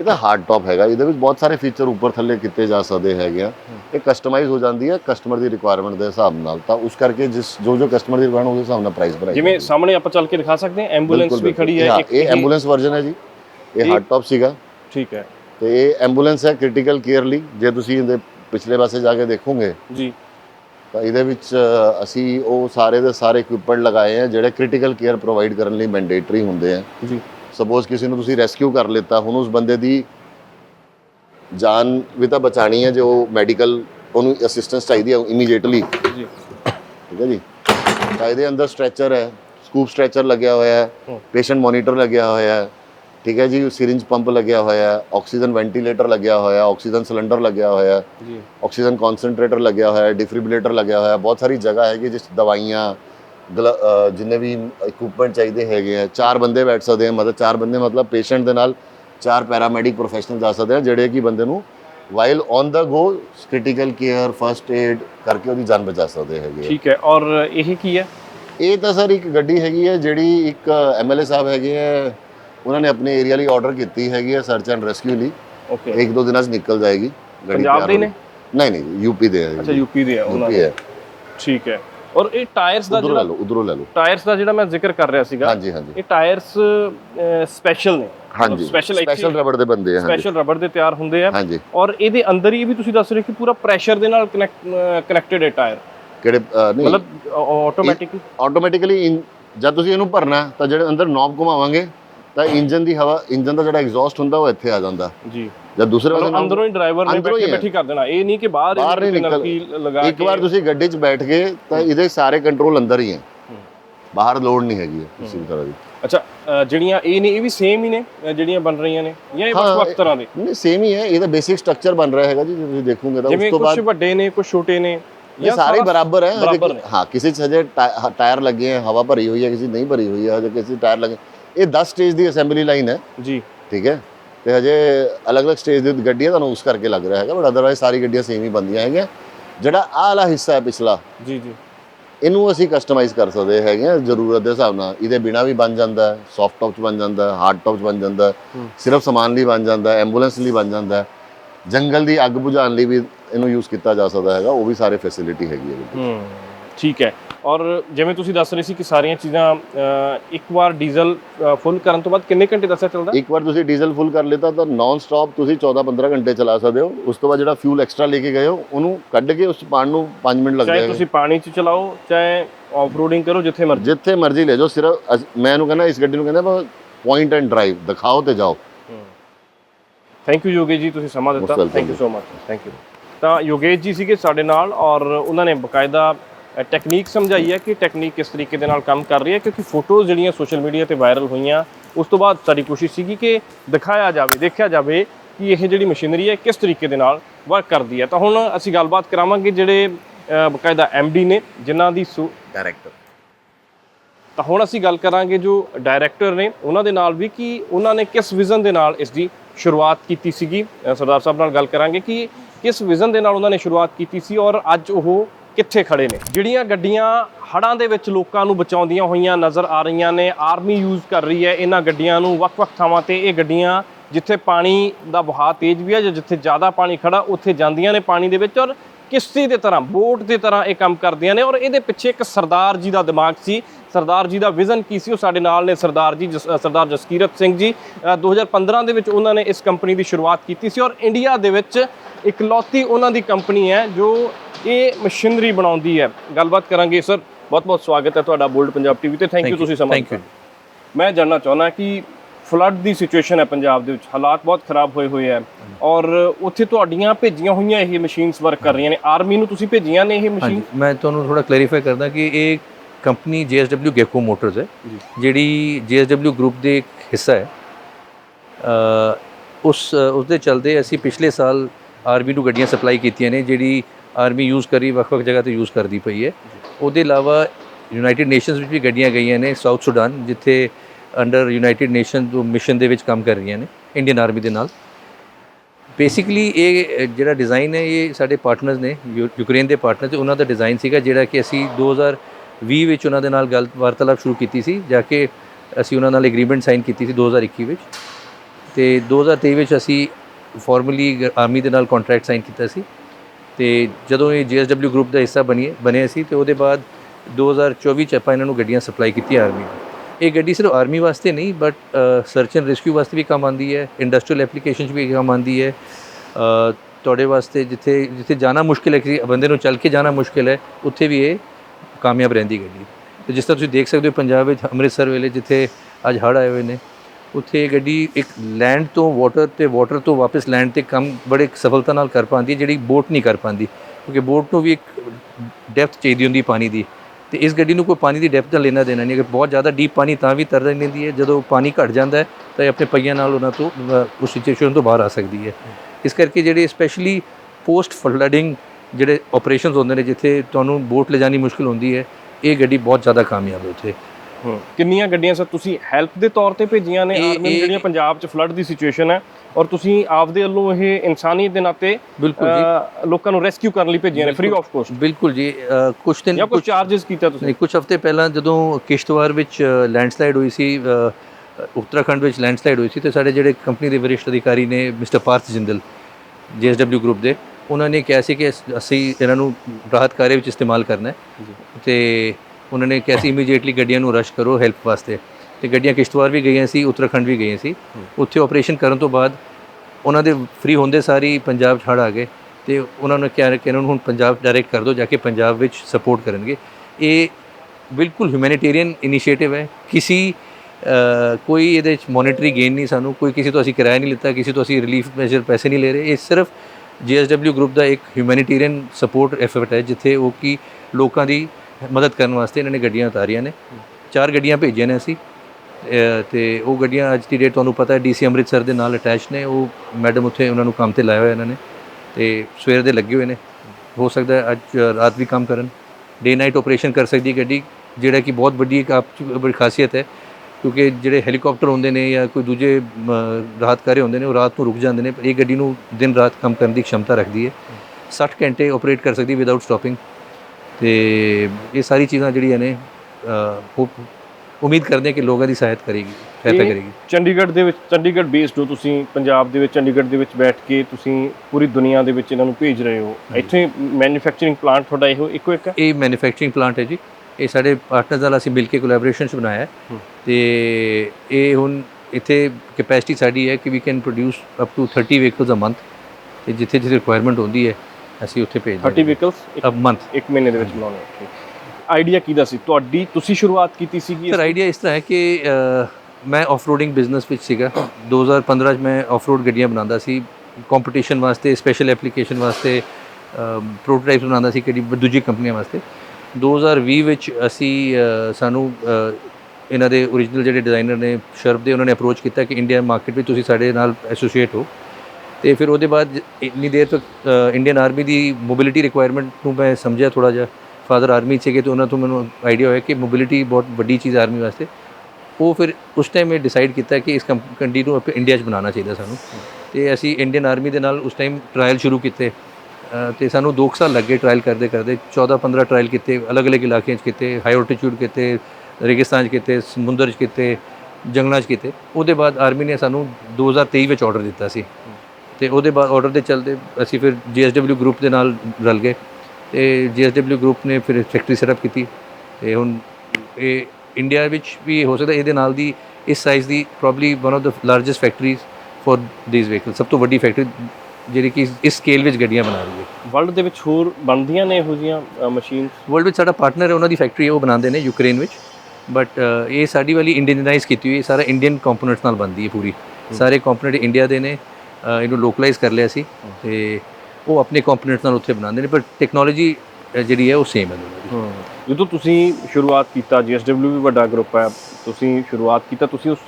ਇਹਦਾ ਹਾਰਡ ਟੌਪ ਹੈਗਾ। ਇਹਦੇ ਵਿੱਚ ਬਹੁਤ ਸਾਰੇ ਫੀਚਰ ਉੱਪਰ ਥੱਲੇ ਕੀਤੇ ਜਾ ਸਕਦੇ ਹੈਗੇ ਆ। ਇਹ ਕਸਟਮਾਈਜ਼ ਹੋ ਜਾਂਦੀ ਹੈ ਕਸਟਮਰ ਦੀ ਰਿਕੁਆਇਰਮੈਂਟ ਦੇ ਹਿਸਾਬ ਨਾਲ। ਤਾਂ ਉਸ ਕਰਕੇ ਜਿਸ ਜੋ ਜੋ ਕਸਟਮਰ ਦੀ ਰਿਕੁਆਇਰਮੈਂਟ ਉਹਦੇ ਹਿਸਾਬ ਨਾਲ ਪ੍ਰਾਈਸ ਬਣਾਈ ਜਿਵੇਂ ਸਾਹਮਣੇ ਆਪਾਂ ਚੱਲ ਕੇ ਦਿਖਾ ਸਕਦੇ ਹਾਂ ਐਂਬੂਲੈਂਸ ਵੀ ਖੜੀ। ਹੈ ਹਾਂ, ਇੱਕ ਇਹ ਐਂਬੂਲੈਂਸ ਵਰਜ਼ਨ ਹੈ ਜੀ। ਇਹ ਹਾਰਡ ਟੌਪ ਸੀਗਾ। ਠੀਕ ਹੈ। ਤੇ ਇਹ ਐਂਬੂਲੈਂਸ ਹੈ ਕ੍ਰਿਟੀਕਲ ਕੇਅਰ ਲਈ। ਜੇ ਤੁਸੀਂ ਇਹਦੇ ਪਿਛਲੇ ਪਾਸੇ ਜਾ ਕੇ ਦੇਖੋਗੇ ਜੀ। ਤਾਂ ਇਹਦੇ ਵਿੱਚ ਅਸੀਂ ਉਹ ਸਾਰੇ ਦੇ ਸਾਰੇ ਇਕਵਿਪਮੈਂਟ ਲਗਾਏ ਆ ਜਿਹੜੇ ਕ੍ਰਿਟੀਕਲ ਕੇਅਰ ਪ੍ਰੋਵਾਈਡ ਕਰਨ ਲਈ ਮੈਂਡੇਟਰੀ ਹੁੰਦੇ ਆ। ਜੀ। ਸਪੋਜ਼ ਕਿਸੇ ਨੂੰ ਤੁਸੀਂ ਰੈਸਕਿਊ ਕਰ ਲਿੱਤਾ ਹੁਣ ਉਸ ਬੰਦੇ ਦੀ ਜਾਨ ਵੀ ਤਾਂ ਬਚਾਣੀ ਹੈ ਜੋ ਮੈਡੀਕਲ ਉਹਨੂੰ ਅਸਿਸਟੈਂਸ ਚਾਹੀਦੀ ਹੈ ਇਮੀਡੀਏਟਲੀ ਜੀ। ਠੀਕ ਹੈ ਜੀ? ਤਾਂ ਇਹਦੇ ਅੰਦਰ ਸਟ੍ਰੈਚਰ ਹੈ ਸਕੂਪ ਸਟ੍ਰੈਚਰ ਲੱਗਿਆ ਹੋਇਆ ਹੂੰ। ਪੇਸ਼ੈਂਟ ਮੋਨੀਟਰ ਲੱਗਿਆ ਹੋਇਆ ਹੈ। ਠੀਕ ਹੈ ਜੀ ਸਿਰਿੰਜ ਪੰਪ ਲੱਗਿਆ ਹੋਇਆ ਹੈ ਆਕਸੀਜਨ ਵੈਂਟੀਲੇਟਰ ਲੱਗਿਆ ਹੋਇਆ ਹੈ ਆਕਸੀਜਨ ਸਿਲੰਡਰ ਲੱਗਿਆ ਹੋਇਆ ਹੈ ਜੀ। ਆਕਸੀਜਨ ਕਨਸੈਂਟਰੇਟਰ ਲੱਗਿਆ ਹੋਇਆ ਹੈ ਡਿਫਿਬ੍ਰਿਲੇਟਰ ਲੱਗਿਆ ਹੋਇਆ ਹੈ ਬਹੁਤ ਸਾਰੀ ਜਗ੍ਹਾ ਹੈਗੀ ਜਿਸ ਦਵਾਈਆਂ ਜਿੰਨੇ ਵੀ ਇਕਵਿਪਮੈਂਟ ਚਾਹੀਦੇ ਹੈਗੇ ਆ। ਚਾਰ ਬੰਦੇ ਬੈਠ ਸਕਦੇ ਆ ਮਤਲਬ ਚਾਰ ਬੰਦੇ ਮਤਲਬ ਪੇਸ਼ੈਂਟ ਦੇ ਨਾਲ ਚਾਰ ਪੈਰਾਮੈਡਿਕ ਪ੍ਰੋਫੈਸ਼ਨਲ ਜਾ ਸਕਦੇ ਆ ਜਿਹੜੇ ਕਿ ਬੰਦੇ ਨੂੰ while on the go critical care first aid ਕਰਕੇ ਉਹਦੀ ਜਾਨ ਬਚਾ ਸਕਦੇ ਹੈਗੇ ਆ। ਠੀਕ ਹੈ ਔਰ ਇਹ ਕੀ ਹੈ? ਇਹ ਤਾਂ ਸਰ ਇੱਕ ਗੱਡੀ ਹੈਗੀ ਹੈ ਜਿਹੜੀ ਇੱਕ ਐਮਐਲਏ ਸਾਹਿਬ ਹੈਗੇ ਹੈ ਉਹਨਾਂ ਨੇ ਆਪਣੇ ਏਰੀਆ ਲਈ ਆਰਡਰ ਕੀਤੀ ਹੈਗੀ ਹੈ ਸਰਚ ਐਂਡ ਰੈਸਕਿਊ ਲਈ। ਓਕੇ ਇੱਕ ਦੋ ਦਿਨਾਂ 'ਚ ਨਿਕਲ ਜਾਏਗੀ। ਪੰਜਾਬ ਦੇ ਹੋ ਨੇ? ਨਹੀਂ ਨਹੀਂ ਯੂਪੀ ਦੇ ਹੈ ਅੱਛਾ ਯੂਪੀ ਦੇ ਆ ਉਹਨਾਂ ਦੇ। ਹੈ। ਠੀਕ ਹੈ। ਔਰ ਇਹ ਟਾਇਰਸ ਦਾ ਜਿਹੜਾ ਲਓ ਉਧਰੋਂ ਲੈ ਲਓ। ਟਾਇਰਸ ਦਾ ਜਿਹੜਾ ਮੈਂ ਜ਼ਿਕਰ ਕਰ ਰਿਹਾ ਸੀਗਾ ਹਾਂਜੀ ਹਾਂਜੀ। ਇਹ ਟਾਇਰਸ ਸਪੈਸ਼ਲ ਨੇ। ਹਾਂਜੀ ਸਪੈਸ਼ਲ ਸਪੈਸ਼ਲ ਰਬੜ ਦੇ ਬੰਦੇ ਆ ਸਪੈਸ਼ਲ ਰਬੜ ਦੇ ਤਿਆਰ ਹੁੰਦੇ ਆ। ਹਾਂਜੀ। ਔਰ ਇਹਦੇ ਅੰਦਰ ਹੀ ਵੀ ਤੁਸੀਂ ਦੱਸ ਰਹੇ ਕਿ ਪੂਰਾ ਪ੍ਰੈਸ਼ਰ ਦੇ ਨਾਲ ਕਨੈਕਟਡ ਹੈ ਟਾਇਰ ਕਿਹੜੇ ਨਹੀਂ। ਮਤਲਬ ਆਟੋਮੈਟਿਕ ਆਟੋਮੈਟਿਕਲੀ ਜਦ ਤੁਸੀਂ ਇਹਨੂੰ ਭਰਨਾ ਤਾਂ ਜਿਹੜੇ ਅੰਦਰ ਨੌਬ ਘੁਮਾਵਾਂਗੇ ਤਾਂ ਇੰਜਨ ਦੀ ਹਵਾ ਇੰਜਨ ਦਾ ਜਿਹੜਾ ਐਗਜ਼ੌਸਟ ਹੁੰਦਾ ਉਹ ਇੱਥੇ ਆ ਜਾਂਦਾ। ਜੀ। ਜਦ ਦੂਸਰੇ ਪਾਸੇ ਮਤਲਬ knob- ਅੰਦਰੋਂ ਹੀ ਡਰਾਈਵਰ ਨੇ ਅੰਦਰੋਂ ਹੀ ਬੈਠੇ ਹੈ। ਬੈਠੀ ਕਰ ਦੇਣਾ। ਇਹ ਨਹੀਂ ਕਿ ਬਾਹਰ ਬਾਹਰ ਨਹੀਂ ਇਹਨੂੰ ਨਿਕਲ ਨਲਕੀ ਲਗਾ ਇੱਕ ਕੇ ਵਾਰ ਤੁਸੀਂ ਗੱਡੀ 'ਚ ਬੈਠ ਗਏ ਤਾਂ ਇਹਦੇ ਸਾਰੇ ਕੰਟਰੋਲ ਅੰਦਰ ਹੀ ਹੈ। ਹੂੰ। ਬਾਹਰ ਲੋਡ ਨਹੀਂ ਹੈਗੀ ਹੈ। ਕਿਸੇ ਵੀ ਤਰ੍ਹਾਂ ਦੀ। ਅੱਛਾ ਅ, ਜਿਹੜੀਆਂ ਇਹ ਨੇ ਇਹ ਵੀ ਸੇਮ ਹੀ ਨੇ ਅ, ਜਿਹੜੀਆਂ ਬਣ ਰਹੀਆਂ ਨੇ? ਜਾਂ ਇਹ ਹਾਂ, ਵੱਖ-ਵੱਖ ਇਹ- ਤਰ੍ਹਾਂ ਦੇ? ਨਹੀਂ ਸੇਮ ਹੀ ਹੈ। ਇਹਦਾ ਬੇਸਿਕ ਸਟਰਕਚਰ ਬਣ ਰਿਹਾ ਹੈਗਾ ਜੀ ਜੇ ਤੁਸੀਂ ਦੇਖੋਗੇ ਤਾਂ। ਉਸ ਜਿਵੇਂ ਤੋਂ ਕੁਝ ਬਾਅਦ ਵੱਡੇ ਨੇ ਕੁਝ ਛੋਟੇ ਨੇ ਇਹ ਸਾਰੇ ਸਾਰਾ ਬਰਾਬਰ ਹੈ। ਬਰਾਬਰ ਹਜੇ ਨੇ। ਹਾਂ ਕਿਸੇ 'ਚ ਹਜੇ ਟਾ- ਹ- ਟਾਇਰ ਲੱਗੇ ਹੈ ਹਵਾ ਭਰੀ ਹੋਈ ਹੈ ਕਿਸੇ ਇਹ 10 ਸਟੇਜ ਦੀ ਅਸੈਂਬਲੀ ਲਾਈਨ ਹੈ। ਜੀ। ਠੀਕ ਹੈ। ਤੇ ਹਜੇ ਅਲੱਗ-ਅਲੱਗ ਸਟੇਜ ਦੀ ਗੱਡੀਆਂ ਤੁਹਾਨੂੰ ਉਸ ਕਰਕੇ ਲੱਗ ਰਿਹਾ ਹੈਗਾ ਬਟ ਅਦਰਵਾਈਜ਼ ਸਾਰੀ ਗੱਡੀਆਂ ਸੇਮ ਹੀ ਬੰਦੀਆਂ ਹੈਗੀਆਂ। ਜਿਹੜਾ ਆਹ ਵਾਲਾ ਹਿੱਸਾ ਹੈ ਪਿਛਲਾ ਜੀ ਜੀ। ਇਹਨੂੰ ਅਸੀਂ ਕਸਟਮਾਈਜ਼ ਕਰ ਸਕਦੇ ਹੈਗੇ ਆ ਜ਼ਰੂਰਤ ਦੇ ਹਿਸਾਬ ਨਾਲ। ਇਹਦੇ ਬਿਨਾ ਵੀ ਬਣ ਜਾਂਦਾ ਹੈ ਸੌਫਟ ਟੌਪ 'ਚ ਬਣ ਜਾਂਦਾ ਹੈ ਹਾਰਡ ਟੌਪ 'ਚ ਬਣ ਜਾਂਦਾ ਹੂੰ। ਸਿਰਫ ਸਮਾਨ ਲਈ ਬਣ ਜਾਂਦਾ ਹੈ ਐਂਬੂਲੈਂਸ ਲਈ ਬਣ ਜਾਂਦਾ ਹੈ। ਜੰਗਲ ਦੀ ਅੱਗ ਬੁਝਾਉਣ ਲਈ ਵੀ ਇਹਨੂੰ ਯੂਜ਼ ਕੀਤਾ ਜਾ ਸਕਦਾ ਹੈਗਾ ਉਹ ਵੀ ਸਾਰੇ ਫੈਸਿਲਿਟੀ ਹੈਗੀ ਹੈ। ਹੂੰ। ਠੀਕ ਹੈ। ਔਰ ਜਿਵੇਂ ਤੁਸੀਂ ਦੱਸ ਰਹੇ ਸੀ ਕਿ ਸਾਰੀਆਂ ਚੀਜ਼ਾਂ ਇੱਕ ਵਾਰ ਡੀਜ਼ਲ ਫੁੱਲ ਕਰਨ ਤੋਂ ਬਾਅਦ ਕਿੰਨੇ ਘੰਟੇ ਦੱਸਿਆ ਚੱਲਦਾ? ਇੱਕ ਵਾਰ ਤੁਸੀਂ ਡੀਜ਼ਲ ਫੁੱਲ ਕਰ ਲਿੱਤਾ ਤਾਂ ਨਾਨ ਸਟਾਪ ਤੁਸੀਂ 14-15 ਘੰਟੇ ਚਲਾ ਸਕਦੇ ਹੋ। ਉਸ ਤੋਂ ਬਾਅਦ ਜਿਹੜਾ ਫਿਊਲ ਐਕਸਟਰਾ ਲੈ ਕੇ ਗਏ ਹੋ ਉਹਨੂੰ ਕੱਢ ਕੇ ਉਸ 'ਚ ਪਾਉਣ ਨੂੰ 5 ਮਿੰਟ ਲੱਗਦੇ ਚਾਹੇ ਤੁਸੀਂ ਪਾਣੀ 'ਚ ਚਲਾਓ ਚਾਹੇ ਆਫ ਰੋਡਿੰਗ ਕਰੋ ਜਿੱਥੇ ਮਰਜ਼ੀ। ਜਿੱਥੇ ਮਰਜ਼ੀ ਲੈ ਜਾਓ ਸਿਰਫ ਮੈਂ ਇਹਨੂੰ ਕਹਿੰਦਾ ਇਸ ਗੱਡੀ ਨੂੰ ਕਹਿੰਦਾ ਪੁਆਇੰਟ ਐਂਡ ਡਰਾਈਵ ਦਿਖਾਓ ਤੇ ਜਾਓ। ਥੈਂਕ ਯੂ ਯੋਗੇਸ਼ ਜੀ ਤੁਸੀਂ ਸਮਾਂ ਦਿੱਤਾ। Thank you so much thank you ਤਾਂ ਯੋਗੇਸ਼ ਜੀ ਸੀਗੇ ਸਾਡੇ ਨਾਲ ਔਰ ਉਹਨਾਂ ਨੇ ਬਕਾਇਦਾ ਟੈਕਨੀਕ ਸਮਝਾਈ ਹੈ ਕਿ ਟੈਕਨੀਕ ਕਿਸ ਤਰੀਕੇ ਦੇ ਨਾਲ ਕੰਮ ਕਰ ਰਹੀ ਹੈ ਕਿਉਂਕਿ ਫੋਟੋਜ਼ ਜਿਹੜੀਆਂ ਸੋਸ਼ਲ ਮੀਡੀਆ ਤੇ ਵਾਇਰਲ ਹੋਈਆਂ ਉਸ ਤੋਂ ਬਾਅਦ ਸਾਡੀ ਕੋਸ਼ਿਸ਼ ਸੀਗੀ ਕਿ ਦਿਖਾਇਆ ਜਾਵੇ ਦੇਖਿਆ ਜਾਵੇ ਕਿ ਇਹ ਜਿਹੜੀ ਮਸ਼ੀਨਰੀ ਹੈ ਕਿਸ ਤਰੀਕੇ ਦੇ ਨਾਲ ਵਰਕ ਕਰਦੀ ਹੈ। ਤਾਂ ਹੁਣ ਅਸੀਂ ਗੱਲਬਾਤ ਕਰਾਵਾਂਗੇ ਜਿਹੜੇ ਬਕਾਇਦਾ ਡੀ ਨੇ ਜਿਨ੍ਹਾਂ ਦੀ ਡਾਇਰੈਕਟਰ ਤਾਂ ਹੁਣ ਅਸੀਂ ਗੱਲ ਕਰਾਂਗੇ ਜੋ ਡਾਇਰੈਕਟਰ ਨੇ ਉਹਨਾਂ ਦੇ ਨਾਲ ਵੀ ਕਿ ਉਹਨਾਂ ਨੇ ਕਿਸ ਵਿਜ਼ਨ ਦੇ ਨਾਲ ਇਸ ਦੀ ਸ਼ੁਰੂਆਤ ਕੀਤੀ ਸੀਗੀ। ਸਰਦਾਰ ਸਾਹਿਬ ਨਾਲ ਗੱਲ ਕਰਾਂਗੇ ਕਿ ਕਿਸ ਵਿਜ਼ਨ ਦੇ ਨਾਲ ਉਹਨਾਂ ਨੇ ਸ਼ੁਰੂਆਤ ਕੀਤੀ ਸੀ ਔਰ ਅੱਜ ਉਹ ਕਿੱਥੇ ਖੜੇ ਨੇ? ਜਿਹੜੀਆਂ ਗੱਡੀਆਂ ਹੜ੍ਹਾਂ ਦੇ ਵਿੱਚ ਲੋਕਾਂ ਨੂੰ ਬਚਾਉਂਦੀਆਂ ਹੋਈਆਂ ਨਜ਼ਰ ਆ ਰਹੀਆਂ ਨੇ ਆਰਮੀ ਯੂਜ਼ ਕਰ ਰਹੀ ਹੈ ਇਹਨਾਂ ਗੱਡੀਆਂ ਨੂੰ। ਵੱਖ-ਵੱਖ ਥਾਵਾਂ ਤੇ ਇਹ ਗੱਡੀਆਂ ਜਿੱਥੇ ਪਾਣੀ ਦਾ ਵਹਾਅ ਤੇਜ਼ ਵੀ ਹੈ ਜਾਂ ਜਿੱਥੇ ਜ਼ਿਆਦਾ ਪਾਣੀ ਖੜਾ ਉੱਥੇ ਜਾਂਦੀਆਂ ਨੇ ਪਾਣੀ ਦੇ ਵਿੱਚ ਔਰ ਕਿਸ਼ਤੀ ਦੇ ਤਰ੍ਹਾਂ ਬੋਟ ਦੇ ਤਰ੍ਹਾਂ ਇਹ ਕੰਮ ਕਰਦੀਆਂ ਨੇ ਔਰ ਇਹਦੇ ਪਿੱਛੇ ਇੱਕ ਸਰਦਾਰ ਜੀ ਦਾ ਦਿਮਾਗ ਸੀ। ਸਰਦਾਰ ਜੀ ਦਾ ਵਿਜ਼ਨ ਕੀ ਸੀ? ਉਹ ਸਾਡੇ ਨਾਲ ਨੇ ਸਰਦਾਰ ਜੀ ਜਸ- ਸਰਦਾਰ ਜਸਕੀਰਤ ਸਿੰਘ ਜੀ। ਅ, 2015 ਦੇ ਵਿੱਚ ਉਹਨਾਂ ਨੇ ਇਸ ਕੰਪਨੀ ਦੀ ਸ਼ੁਰੂਆਤ ਕੀਤੀ ਸੀ ਔਰ ਇੰਡੀਆ ਦੇ ਵਿੱਚ ਇਕਲੌਤੀ ਉਹਨਾਂ ਦੀ ਕੰਪਨੀ ਹੈ ਜੋ ਇਹ ਮਸ਼ੀਨਰੀ ਬਣਾਉਂਦੀ ਹੈ। ਗੱਲਬਾਤ ਕਰਾਂਗੇ। ਸਰ ਬਹੁਤ ਬਹੁਤ ਸਵਾਗਤ ਹੈ ਤੁਹਾਡਾ ਬੋਲਡ ਪੰਜਾਬ ਟੀਵੀ ਤੇ। ਥੈਂਕ ਯੂ ਤੁਸੀਂ ਸਮਾਂ ਥੈਂਕ ਯੂ। ਮੈਂ ਜਾਨਣਾ ਚਾਹੁੰਦਾ ਕਿ ਫਲੱਡ ਦੀ ਸਿਚੁਏਸ਼ਨ ਹੈ ਪੰਜਾਬ ਦੇ ਵਿੱਚ। ਹਾਲਾਤ ਬਹੁਤ ਖਰਾਬ ਹੋਏ ਹੋਏ ਹੈ। ਔਰ ਉੱਥੇ ਤੁਹਾਡੀਆਂ ਭੇਜੀਆਂ ਹੋਈਆਂ ਇਹ ਮਸ਼ੀਨਸ ਵਰਕ ਕਰ ਰਹੀਆਂ ਨੇ। ਆਰਮੀ ਨੂੰ ਤੁਸੀਂ ਭੇਜੀਆਂ ਨੇ ਇਹ ਮਸ਼ੀਨ ਮੈਂ ਤੁਹਾਨੂੰ ਥੋੜਾ ਕਲੈਰੀਫਾਈ ਕਰਦਾ ਕਿ ਇਹ ਕੰਪਨੀ JSW ਗੈਕੋ ਮੋਟਰਸ ਹੈ। ਜਿਹੜੀ JSW ਗਰੁੱਪ ਦੇ ਇੱਕ ਹਿੱਸਾ ਹੈ। ਉਸ ਉਸ ਦੇ ਚਲਦੇ ਅਸੀਂ ਪਿਛਲੇ ਸਾਲ ਆਰਮੀ ਨੂੰ ਗੱਡੀਆਂ ਸਪਲਾਈ ਕੀਤੀਆਂ ਨੇ, ਜਿਹੜੀ ਆਰਮੀ ਯੂਜ਼ ਕਰੀ, ਵੱਖ-ਵੱਖ ਜਗ੍ਹਾ ਤੇ ਯੂਜ਼ ਕਰਦੀ ਪਈ ਹੈ। ਉਹਦੇ ਇਲਾਵਾ ਯੂਨਾਈਟਿਡ ਨੇਸ਼ਨਸ ਵਿੱਚ ਵੀ ਗੱਡੀਆਂ ਗਈਆਂ ਨੇ ਸਾਊਥ ਸੁਡਾਨ ਜਿੱਥੇ ਅੰਡਰ ਯੂਨਾਈਟਿਡ ਨੇਸ਼ਨ ਮਿਸ਼ਨ ਦੇ ਵਿੱਚ ਕੰਮ ਕਰ ਰਹੀਆਂ ਨੇ ਇੰਡੀਅਨ ਆਰਮੀ ਦੇ ਨਾਲ। ਬੇਸਿਕਲੀ ਇਹ ਜਿਹੜਾ ਡਿਜ਼ਾਈਨ ਹੈ, ਇਹ ਸਾਡੇ ਪਾਰਟਨਰਸ ਨੇ, ਯੂ- ਯੂਕਰੇਨ ਦੇ ਪਾਰਟਨਰ ਤੇ ਉਹਨਾਂ ਦਾ ਡਿਜ਼ਾਈਨ ਸੀਗਾ, ਜਿਹੜਾ ਕਿ ਅਸੀਂ 2020 ਵਿੱਚ ਉਹਨਾਂ ਦੇ ਨਾਲ ਗੱਲ, ਵਾਰਤਾਲਾਪ ਸ਼ੁਰੂ ਕੀਤੀ ਸੀ, ਜਾ ਕੇ ਅਸੀਂ ਉਹਨਾਂ ਨਾਲ ਐਗਰੀਮੈਂਟ ਸਾਈਨ ਕੀਤੀ ਸੀ 2021 ਵਿੱਚ। ਤੇ 2023 ਵਿੱਚ ਅਸੀਂ ਫਾਰਮਲੀ ਆਰਮੀ ਦੇ ਨਾਲ ਕੰਟਰੈਕਟ ਸਾਈਨ ਕੀਤਾ ਸੀ ਤੇ ਜਦੋਂ ਇਹ JSW ਗਰੁੱਪ ਦਾ ਹਿੱਸਾ ਬਣੀਏ ਬਣੇ ਸੀ ਤੇ ਉਹਦੇ ਬਾਅਦ 2024 ਚ ਆਪਾਂ ਇਹਨਾਂ ਨੂੰ ਗੱਡੀਆਂ ਸਪਲਾਈ ਕੀਤੀਆਂ ਆਰਮੀ ਇਹ ਗੱਡੀ ਸਿਰਫ ਆਰਮੀ ਵਾਸਤੇ ਨਹੀਂ ਬਟ ਸਰਚ ਐਂਡ ਰੈਸਕਿਊ ਵਾਸਤੇ ਵੀ ਕੰਮ ਆਉਂਦੀ ਹੈ ਇੰਡਸਟਰੀਅਲ ਐਪਲੀਕੇਸ਼ਨ 'ਚ ਵੀ ਕੰਮ ਆਉਂਦੀ ਹੈ। ਤੁਹਾਡੇ ਵਾਸਤੇ ਜਿੱਥੇ ਜਿੱਥੇ ਜਾਣਾ ਮੁਸ਼ਕਿਲ ਹੈ, ਕਿਸੇ ਬੰਦੇ ਨੂੰ ਚੱਲ ਕੇ ਜਾਣਾ ਮੁਸ਼ਕਿਲ ਹੈ, ਉੱਥੇ ਵੀ ਇਹ ਕਾਮਯਾਬ ਰਹਿੰਦੀ ਗੱਡੀ। ਤੇ ਜਿਸ ਤਰ੍ਹਾਂ ਤੁਸੀਂ ਦੇਖ ਸਕਦੇ ਹੋ, ਪੰਜਾਬ ਵਿੱਚ ਅੰਮ੍ਰਿਤਸਰ ਵੇਲੇ ਜਿੱਥੇ ਅੱਜ ਹੜ੍ਹ ਆਏ ਹੋਏ ਨੇ ਉੱਥੇ ਇਹ ਗੱਡੀ ਇੱਕ ਲੈਂਡ ਤੋਂ ਵਾਟਰ ਤੇ ਵਾਟਰ ਤੋਂ ਵਾਪਸ ਲੈਂਡ ਤੇ ਕੰਮ ਬੜੇ ਸਫਲਤਾ ਨਾਲ ਕਰ ਪਾਉਂਦੀ ਹੈ, ਜਿਹੜੀ ਬੋਟ ਨਹੀਂ ਕਰ ਪਾਉਂਦੀ। ਕਿਉਂਕਿ ਬੋਟ ਨੂੰ ਵੀ ਇੱਕ ਡੈਪਥ ਚਾਹੀਦੀ ਹੁੰਦੀ ਪਾਣੀ ਦੀ। ਤੇ ਇਸ ਗੱਡੀ ਨੂੰ ਕੋਈ ਪਾਣੀ ਦੀ ਡੈਪਥ ਨਾਲ ਲੈਣਾ ਦੇਣਾ ਨਹੀਂ ਅਗਰ ਬਹੁਤ ਜ਼ਿਆਦਾ ਡੀਪ ਪਾਣੀ ਤਾਂ ਵੀ ਤਰ ਲੈਂਦੀ ਹੈ। ਜਦੋਂ ਪਾਣੀ ਘਟ ਜਾਂਦਾ ਹੈ, ਤਾਂ ਇਹ ਆਪਣੇ ਪਈਆਂ ਨਾਲ ਉਹਨਾਂ ਤੋਂ ਉਸ ਸਿਚੁਏਸ਼ਨ ਤੋਂ ਬਾਹਰ ਆ ਸਕਦੀ ਹੈ। ਇਸ ਕਰਕੇ ਜਿਹੜੇ ਸਪੈਸ਼ਲੀ ਪੋਸਟ ਫਲੱਡਿੰਗ ਜਿਹੜੇ ਆਪਰੇਸ਼ਨਸ ਹੁੰਦੇ ਨੇ, ਜਿੱਥੇ ਤੁਹਾਨੂੰ ਬੋਟ ਲਿਜਾਣੀ ਮੁਸ਼ਕਿਲ ਹੁੰਦੀ ਹੈ, ਇਹ ਗੱਡੀ ਬਹੁਤ ਜ਼ਿਆਦਾ ਕਾਮਯਾਬ ਹੈ ਉੱਥੇ। ਕਿੰਨੀਆਂ ਗੱਡੀਆਂ ਸਰ? ਤੁਸੀਂ ਹੈਲਪ ਦੇ ਤੌਰ ਤੇ ਭੇਜੀਆਂ ਨੇ ਆਰਮੀ ਜਿਹੜੀਆਂ ਪੰਜਾਬ 'ਚ ਫਲੱਡ ਦੀ ਸਿਚੁਏਸ਼ਨ ਹੈ ਔਰ ਤੁਸੀਂ ਆਪਦੇ ਵੱਲੋਂ ਇਹ ਇਨਸਾਨੀਅਤ ਦੇ ਨਾਤੇ ਬਿਲਕੁਲ ਜੀ। ਲੋਕਾਂ ਨੂੰ ਰੈਸਕਿਊ ਕਰਨ ਲਈ ਭੇਜੀਆਂ ਨੇ ਫ੍ਰੀ ਆਫ ਕੋਸਟ ਬਿਲਕੁਲ ਜੀ ਕੁਛ ਦਿਨ ਜਾਂ ਕੁਝ ਚਾਰजेस ਕੀਤਾ ਤੁਸੀਂ? ਨਹੀਂ ਕੁਝ ਹਫ਼ਤੇ ਪਹਿਲਾਂ ਜਦੋਂ ਕਿਸ਼ਤਵਾੜ ਵਿੱਚ ਲੈਂਡਸਲਾਈਡ ਹੋਈ ਸੀ ਉੱਤਰਾਖੰਡ ਵਿੱਚ ਲੈਂਡਸਲਾਈਡ ਹੋਈ ਸੀ ਤੇ ਸਾਡੇ ਜਿਹੜੇ ਕੰਪਨੀ ਦੇ ਵਰਿਸ਼ਟ ਅਧਿਕਾਰੀ ਨੇ mister Parth Jindal JSW group ਦੇ ਉਹਨਾਂ ਨੇ ਕਿਹਾ ਸੀ ਕਿ ਅਸ- ਅਸੀਂ ਇਹਨਾਂ ਨੂੰ ਰਾਹਤ ਕਾਰਜ ਵਿੱਚ ਇਸਤੇਮਾਲ ਕਰਨਾ ਹੈ। ਤੇ ਉਹਨਾਂ ਨੇ ਕਿਹਾ ਸੀ ਇਮੀਡੀਏਟਲੀ ਗੱਡੀਆਂ ਨੂੰ ਰਸ਼ ਕਰੋ ਹੈਲਪ ਵਾਸਤੇ। ਤੇ ਗੱਡੀਆਂ ਕਿਸ਼ਤਵਾੜ ਵੀ ਗਈਆਂ ਸੀ, ਉੱਤਰਾਖੰਡ ਵੀ ਗਈਆਂ ਸੀ। ਉੱਥੇ ਆਪਰੇਸ਼ਨ ਕਰਨ ਤੋਂ ਬਾਅਦ ਉਹਨਾਂ ਦੇ ਫ੍ਰੀ ਹੁੰਦੇ ਸਾਰੀ ਪੰਜਾਬ 'ਚ ਹੜ੍ਹ ਆ ਗਏ। ਤੇ ਉਹਨਾਂ ਨੇ ਕਿਹਾ ਕਿ ਇਹਨਾਂ ਨੂੰ ਹੁਣ ਪੰਜਾਬ ਡਾਇਰੈਕਟ ਕਰ ਦਿਓ ਜਾ ਕੇ ਪੰਜਾਬ ਵਿੱਚ ਸਪੋਰਟ ਕਰਨਗੇ। ਇਹ ਬਿਲਕੁਲ ਹਿਊਮੈਨਿਟੇਰੀਅਨ ਇਨੀਸ਼ੀਏਟਿਵ ਹੈ। ਕਿਸੇ ਕੋਈ ਇਹਦੇ 'ਚ ਮੋਨਿਟਰੀ ਗੇਨ ਨਹੀਂ ਸਾਨੂੰ। ਕੋਈ ਕਿਸੇ ਤੋਂ ਅਸੀਂ ਕਿਰਾਇਆ ਨਹੀਂ ਲਿੱਤਾ, ਕਿਸੇ ਤੋਂ ਅਸੀਂ ਰਿਲੀਫ ਮੈਜਰ ਪੈਸੇ ਨਹੀਂ ਲੈ ਰਹੇ। ਇਹ ਸਿਰਫ ਜੀਐਸਡਬਲਯੂ ਗਰੁੱਪ ਦਾ ਇੱਕ ਹਿਊਮੈਨਿਟੇਰੀਅਨ ਸਪੋਰਟ ਐਫਰਟ ਹੈ, ਜਿੱਥੇ ਉਹ ਕੀ ਲੋਕਾਂ ਦੀ ਮਦਦ ਕਰਨ ਵਾਸਤੇ ਇਹਨਾਂ ਨੇ ਗੱਡੀਆਂ ਉਤਾਰੀਆਂ ਨੇ। ਚਾਰ ਗੱਡੀਆਂ ਭੇਜੀਆਂ ਨੇ ਅਸੀਂ। ਅ, ਤੇ ਉਹ ਗੱਡੀਆਂ ਅੱਜ ਦੀ ਡੇਟ ਤੁਹਾਨੂੰ ਪਤਾ ਹੈ ਡੀਸੀ ਅੰਮ੍ਰਿਤਸਰ ਦੇ ਨਾਲ ਅਟੈਚ ਨੇ। ਉਹ ਮੈਡਮ ਉੱਥੇ ਉਹਨਾਂ ਨੂੰ ਕੰਮ ਤੇ ਲਾਇਆ ਹੋਇਆ ਇਹਨਾਂ ਨੇ ਤੇ ਸਵੇਰ ਦੇ ਲੱਗੇ ਹੋਏ ਨੇ। ਹੋ ਸਕਦਾ ਅੱਜ ਰਾਤ ਵੀ ਕੰਮ ਕਰਨ। ਡੇ ਨਾਈਟ ਆਪਰੇਸ਼ਨ ਕਰ ਸਕਦੀ ਗੱਡੀ ਜਿਹੜਾ ਕਿ ਬਹੁਤ ਵੱਡੀ ਇੱਕ ਆਪ ਬੜੀ ਖਾਸੀਅਤ ਹੈ ਕਿਉਂਕਿ ਜਿਹੜੇ ਹੈਲੀਕਾਪਟਰ ਹੁੰਦੇ ਨੇ ਜਾਂ ਕੋਈ ਦੂਜੇ ਅਮ, ਰਾਹਤ ਹੁੰਦੇ ਨੇ ਉਹ ਰਾਤ ਨੂੰ ਰੁਕ ਜਾਂਦੇ ਨੇ। ਪਰ ਇਹ ਗੱਡੀ ਨੂੰ ਦਿਨ ਰਾਤ ਕੰਮ ਕਰਨ ਦੀ ਖਮਤਾ ਰੱਖਦੀ ਹੈ। 60 ਘੰਟੇ ਆਪਰੇਟ ਕਰ ਸਕਦੀ ਵਿਦਆਊਟ ਸਟਾਪਿੰਗ ਤੇ ਇਹ ਸਾਰੀ ਚੀਜ਼ਾਂ ਜਿਹੜੀਆਂ ਨੇ ਉਹ ਉਮੀਦ ਕਰਦੇ ਹਾਂ ਕਿ ਲੋਕਾਂ ਦੀ ਸਹਾਇਤਾ ਕਰੇਗੀ ਸਹਾਇਤਾ ਕਰੇਗੀ। ਚੰਡੀਗੜ੍ਹ ਦੇ ਵਿੱਚ ਚੰਡੀਗੜ੍ਹ ਬੇਸਡ ਹੋ ਤੁਸੀਂ ਪੰਜਾਬ ਦੇ ਵਿੱਚ ਚੰਡੀਗੜ੍ਹ ਦੇ ਵਿੱਚ ਬੈਠ ਕੇ ਤੁਸੀਂ ਪੂਰੀ ਦੁਨੀਆ ਦੇ ਵਿੱਚ ਇਹਨਾਂ ਨੂੰ ਭੇਜ ਰਹੇ ਹੋ। ਇੱਥੇ ਮੈਨੂਫੈਕਚਰਿੰਗ ਪਲਾਂਟ ਤੁਹਾਡਾ ਇਹੋ ਇੱਕੋ ਇੱਕ ਹੈ? ਇਹ ਮੈਨੂਫੈਕਚਰਿੰਗ ਪਲਾਂਟ ਹੈ ਜੀ। ਇਹ ਸਾਡੇ ਪਾਰਟਨਰਸ ਨਾਲ ਅਸੀਂ ਮਿਲ ਕੇ ਕੋਲੈਬੋਰੇਸ਼ਨ ਚ ਬਣਾਇਆ। ਤੇ ਇਹ ਹੁਣ ਇੱਥੇ ਕੈਪੈਸਿਟੀ ਸਾਡੀ ਹੈ ਕਿ we can produce up to 30 vehicles a month ਤੇ ਜਿੱਥੇ ਜਿੱਥੇ ਰਿਕੁਆਇਰਮੈਂਟ ਹੁੰਦੀ ਹੈ ਅਸੀਂ ਉੱਥੇ ਭੇਜ 30 ਵਹੀਕਲਸ ਅ ਮੰਥ ਇੱਕ ਮਹੀਨੇ ਦੇ ਵਿੱਚ ਬਣਾਉਣੇ ਆਈਡੀਆ ਕਿਹਦਾ ਸੀ? ਤੁਹਾਡੀ ਤੁਸੀਂ ਸ਼ੁਰੂਆਤ ਕੀਤੀ ਸੀਗੀ ਸਰ ਆਈਡੀਆ ਇਸ ਤਰ੍ਹਾਂ ਹੈ ਕਿ ਮੈਂ ਆਫਰੋਡਿੰਗ ਬਿਜ਼ਨਸ ਵਿੱਚ ਸੀਗਾ। 2015 ਚ ਮੈਂ ਆਫਰੋਡ ਗੱਡੀਆਂ ਬਣਾਉਂਦਾ ਸੀ। ਕੰਪੀਟੀਸ਼ਨ ਵਾਸਤੇ ਸਪੈਸ਼ਲ ਐਪਲੀਕੇਸ਼ਨ ਵਾਸਤੇ ਪ੍ਰੋਟੋਟਾਈਪਸ ਬਣਾਉਂਦਾ ਸੀ ਕਿਹੜੀ ਦੂਜੀ ਕੰਪਨੀਆਂ ਵਾਸਤੇ। 2020 ਵਿੱਚ ਅਸੀਂ ਸਾਨੂੰ ਇਹਨਾਂ ਦੇ origignal ਜਿਹੜੇ ਡਿਜ਼ਾਈਨਰ ਨੇ ਸ਼ਰਪ ਦੇ ਉਹਨਾਂ ਨੇ ਅਪਰੋਚ ਕੀਤਾ ਕਿ ਇੰਡੀਅਨ ਮਾਰਕੀਟ ਵਿੱਚ ਤੁਸੀਂ ਸਾਡੇ ਨਾਲ ਐਸੋਸੀਏਟ ਹੋ। ਤੇ ਫਿਰ ਉਹਦੇ ਬਾਅਦ ਇੰਨੀ ਦੇਰ ਤੱਕ ਇੰਡੀਅਨ ਆਰਮੀ ਦੀ ਮੋਬਿਲਿਟੀ ਰਿਕੁਆਇਰਮੈਂਟ ਨੂੰ ਮੈਂ ਸਮਝਿਆ ਥੋੜਾ ਜਿਹਾ ਫਾਦਰ ਆਰਮੀ 'ਚ ਸੀਗੇ ਤੇ ਉਹਨਾਂ ਤੋਂ ਮੈਨੂੰ ਆਈਡੀਆ ਹੋਇਆ ਕਿ ਮੋਬਿਲਿਟੀ ਬਹੁਤ ਵੱਡੀ ਚੀਜ਼ ਆਰਮੀ ਵਾਸਤੇ। ਉਹ ਫਿਰ ਉਸ ਟਾਈਮ ਇਹ ਡਿਸਾਈਡ ਕੀਤਾ ਕਿ ਇਸ ਕੰਪਨੀ ਨੂੰ ਆਪਾਂ ਇੰਡੀਆ 'ਚ ਬਣਾਉਣਾ ਚਾਹੀਦਾ ਸਾਨੂੰ। ਤੇ ਅਸੀਂ ਇੰਡੀਅਨ ਆਰਮੀ ਦੇ ਨਾਲ ਉਸ ਟਾਈਮ ਟ੍ਰਾਇਲ ਸ਼ੁਰੂ ਕੀਤੇ ਅ, ਤੇ ਸਾਨੂੰ 2 ਸਾਲ ਲੱਗੇ ਟ੍ਰਾਇਲ ਕਰਦੇ ਕਰਦੇ। 14 15 ਟ੍ਰਾਇਲ ਕੀਤੇ ਅਲੱਗ-ਅਲੱਗ ਇਲਾਕਿਆਂ 'ਚ ਕੀਤੇ ਹਾਈ ਆਲਟੀਟਿਊਡ ਕੀਤੇ ਰੇਗਿਸਤਾਨ 'ਚ ਕੀਤੇ ਸਮੁੰਦਰ 'ਚ ਕੀਤੇ ਜੰਗਲਾਂ 'ਚ ਕੀਤੇ। ਉਹਦੇ ਬਾਅਦ ਆਰਮੀ ਨੇ ਸਾਨੂੰ 2023 ਵਿੱਚ ਆਰਡਰ ਦਿੱਤਾ ਸੀ। ਤੇ ਉਹਦੇ ਬਾਅਦ ਆਰਡਰ ਦੇ ਚੱਲਦੇ ਅਸੀਂ ਫਿਰ ਜੀਐਸਡਬਲਯੂ ਗਰੁੱਪ ਦੇ ਨਾਲ ਰਲ ਗਏ ਤੇ ਜੀਐਸਡਬਲਯੂ ਗਰੁੱਪ ਨੇ ਫਿਰ ਫੈਕਟਰੀ ਸੈਟਅਪ ਕੀਤੀ ਤੇ ਹੁਣ ਇਹ ਇੰਡੀਆ ਵਿੱਚ ਵੀ ਹੋ ਸਕਦਾ ਇਹਦੇ ਨਾਲ ਦੀ ਇਸ size the probably one of the largest factories for these vehicle ਸਭ ਤੋਂ ਵੱਡੀ ਫੈਕਟਰੀ ਜਿਹੜੀ ਕਿ ਇਸ ਸਕੇਲ ਵਿੱਚ ਗੱਡੀਆਂ ਬਣਾ ਰਹੀ ਹੈ। ਵਰਲਡ ਦੇ ਵਿੱਚ ਹੋਰ ਬਣਦੀਆਂ ਨੇ ਇਹੋ ਜੀਆਂ ਮਸ਼ੀਨਸ ਵਰਲਡ ਵਿੱਚ ਸਾਡਾ ਪਾਰਟਨਰ ਹੈ ਉਹਨਾਂ ਦੀ ਫੈਕਟਰੀ ਹੈ ਉਹ ਬਣਾਉਂਦੇ ਨੇ ਯੂਕਰੇਨ ਵਿੱਚ। ਬਟ ਇਹ ਸਾਡੀ ਵਾਲੀ ਇੰਡੀਅਨਾਈਜ਼ ਕੀਤੀ ਹੋਈ ਹੈ ਸਾਰਾ ਇੰਡੀਅਨ ਕੰਪੋਨੈਂਟਸ ਨਾਲ ਬਣਦੀ ਹੈ ਪੂਰੀ। ਸਾਰੇ ਕੰਪੋਨੈਂਟ ਇੰਡੀਆ ਦੇ ਨੇ। ਇਹਨੂੰ ਲੋਕਲਾਈਜ਼ ਕਰ ਲਿਆ ਸੀ ਤੇ ਉਹ ਆਪਣੇ ਕੰਪੋਨੈਂਟਸ ਨਾਲ ਉੱਥੇ ਬਣਾਉਂਦੇ ਨੇ ਪਰ ਟੈਕਨੋਲੋਜੀ ਜਿਹੜੀ ਹੈ ਉਹ ਸੇਮ ਹੈ ਦੋਨਾਂ ਦੀ। ਜਦੋਂ ਤੁਸੀਂ ਸ਼ੁਰੂਆਤ ਕੀਤਾ ਜੀਐਸਡਬਲਯੂ ਵੀ ਵੱਡਾ ਗਰੁੱਪ ਹੈ ਤੁਸੀਂ ਸ਼ੁਰੂਆਤ ਕੀਤਾ ਤੁਸੀਂ ਉਸ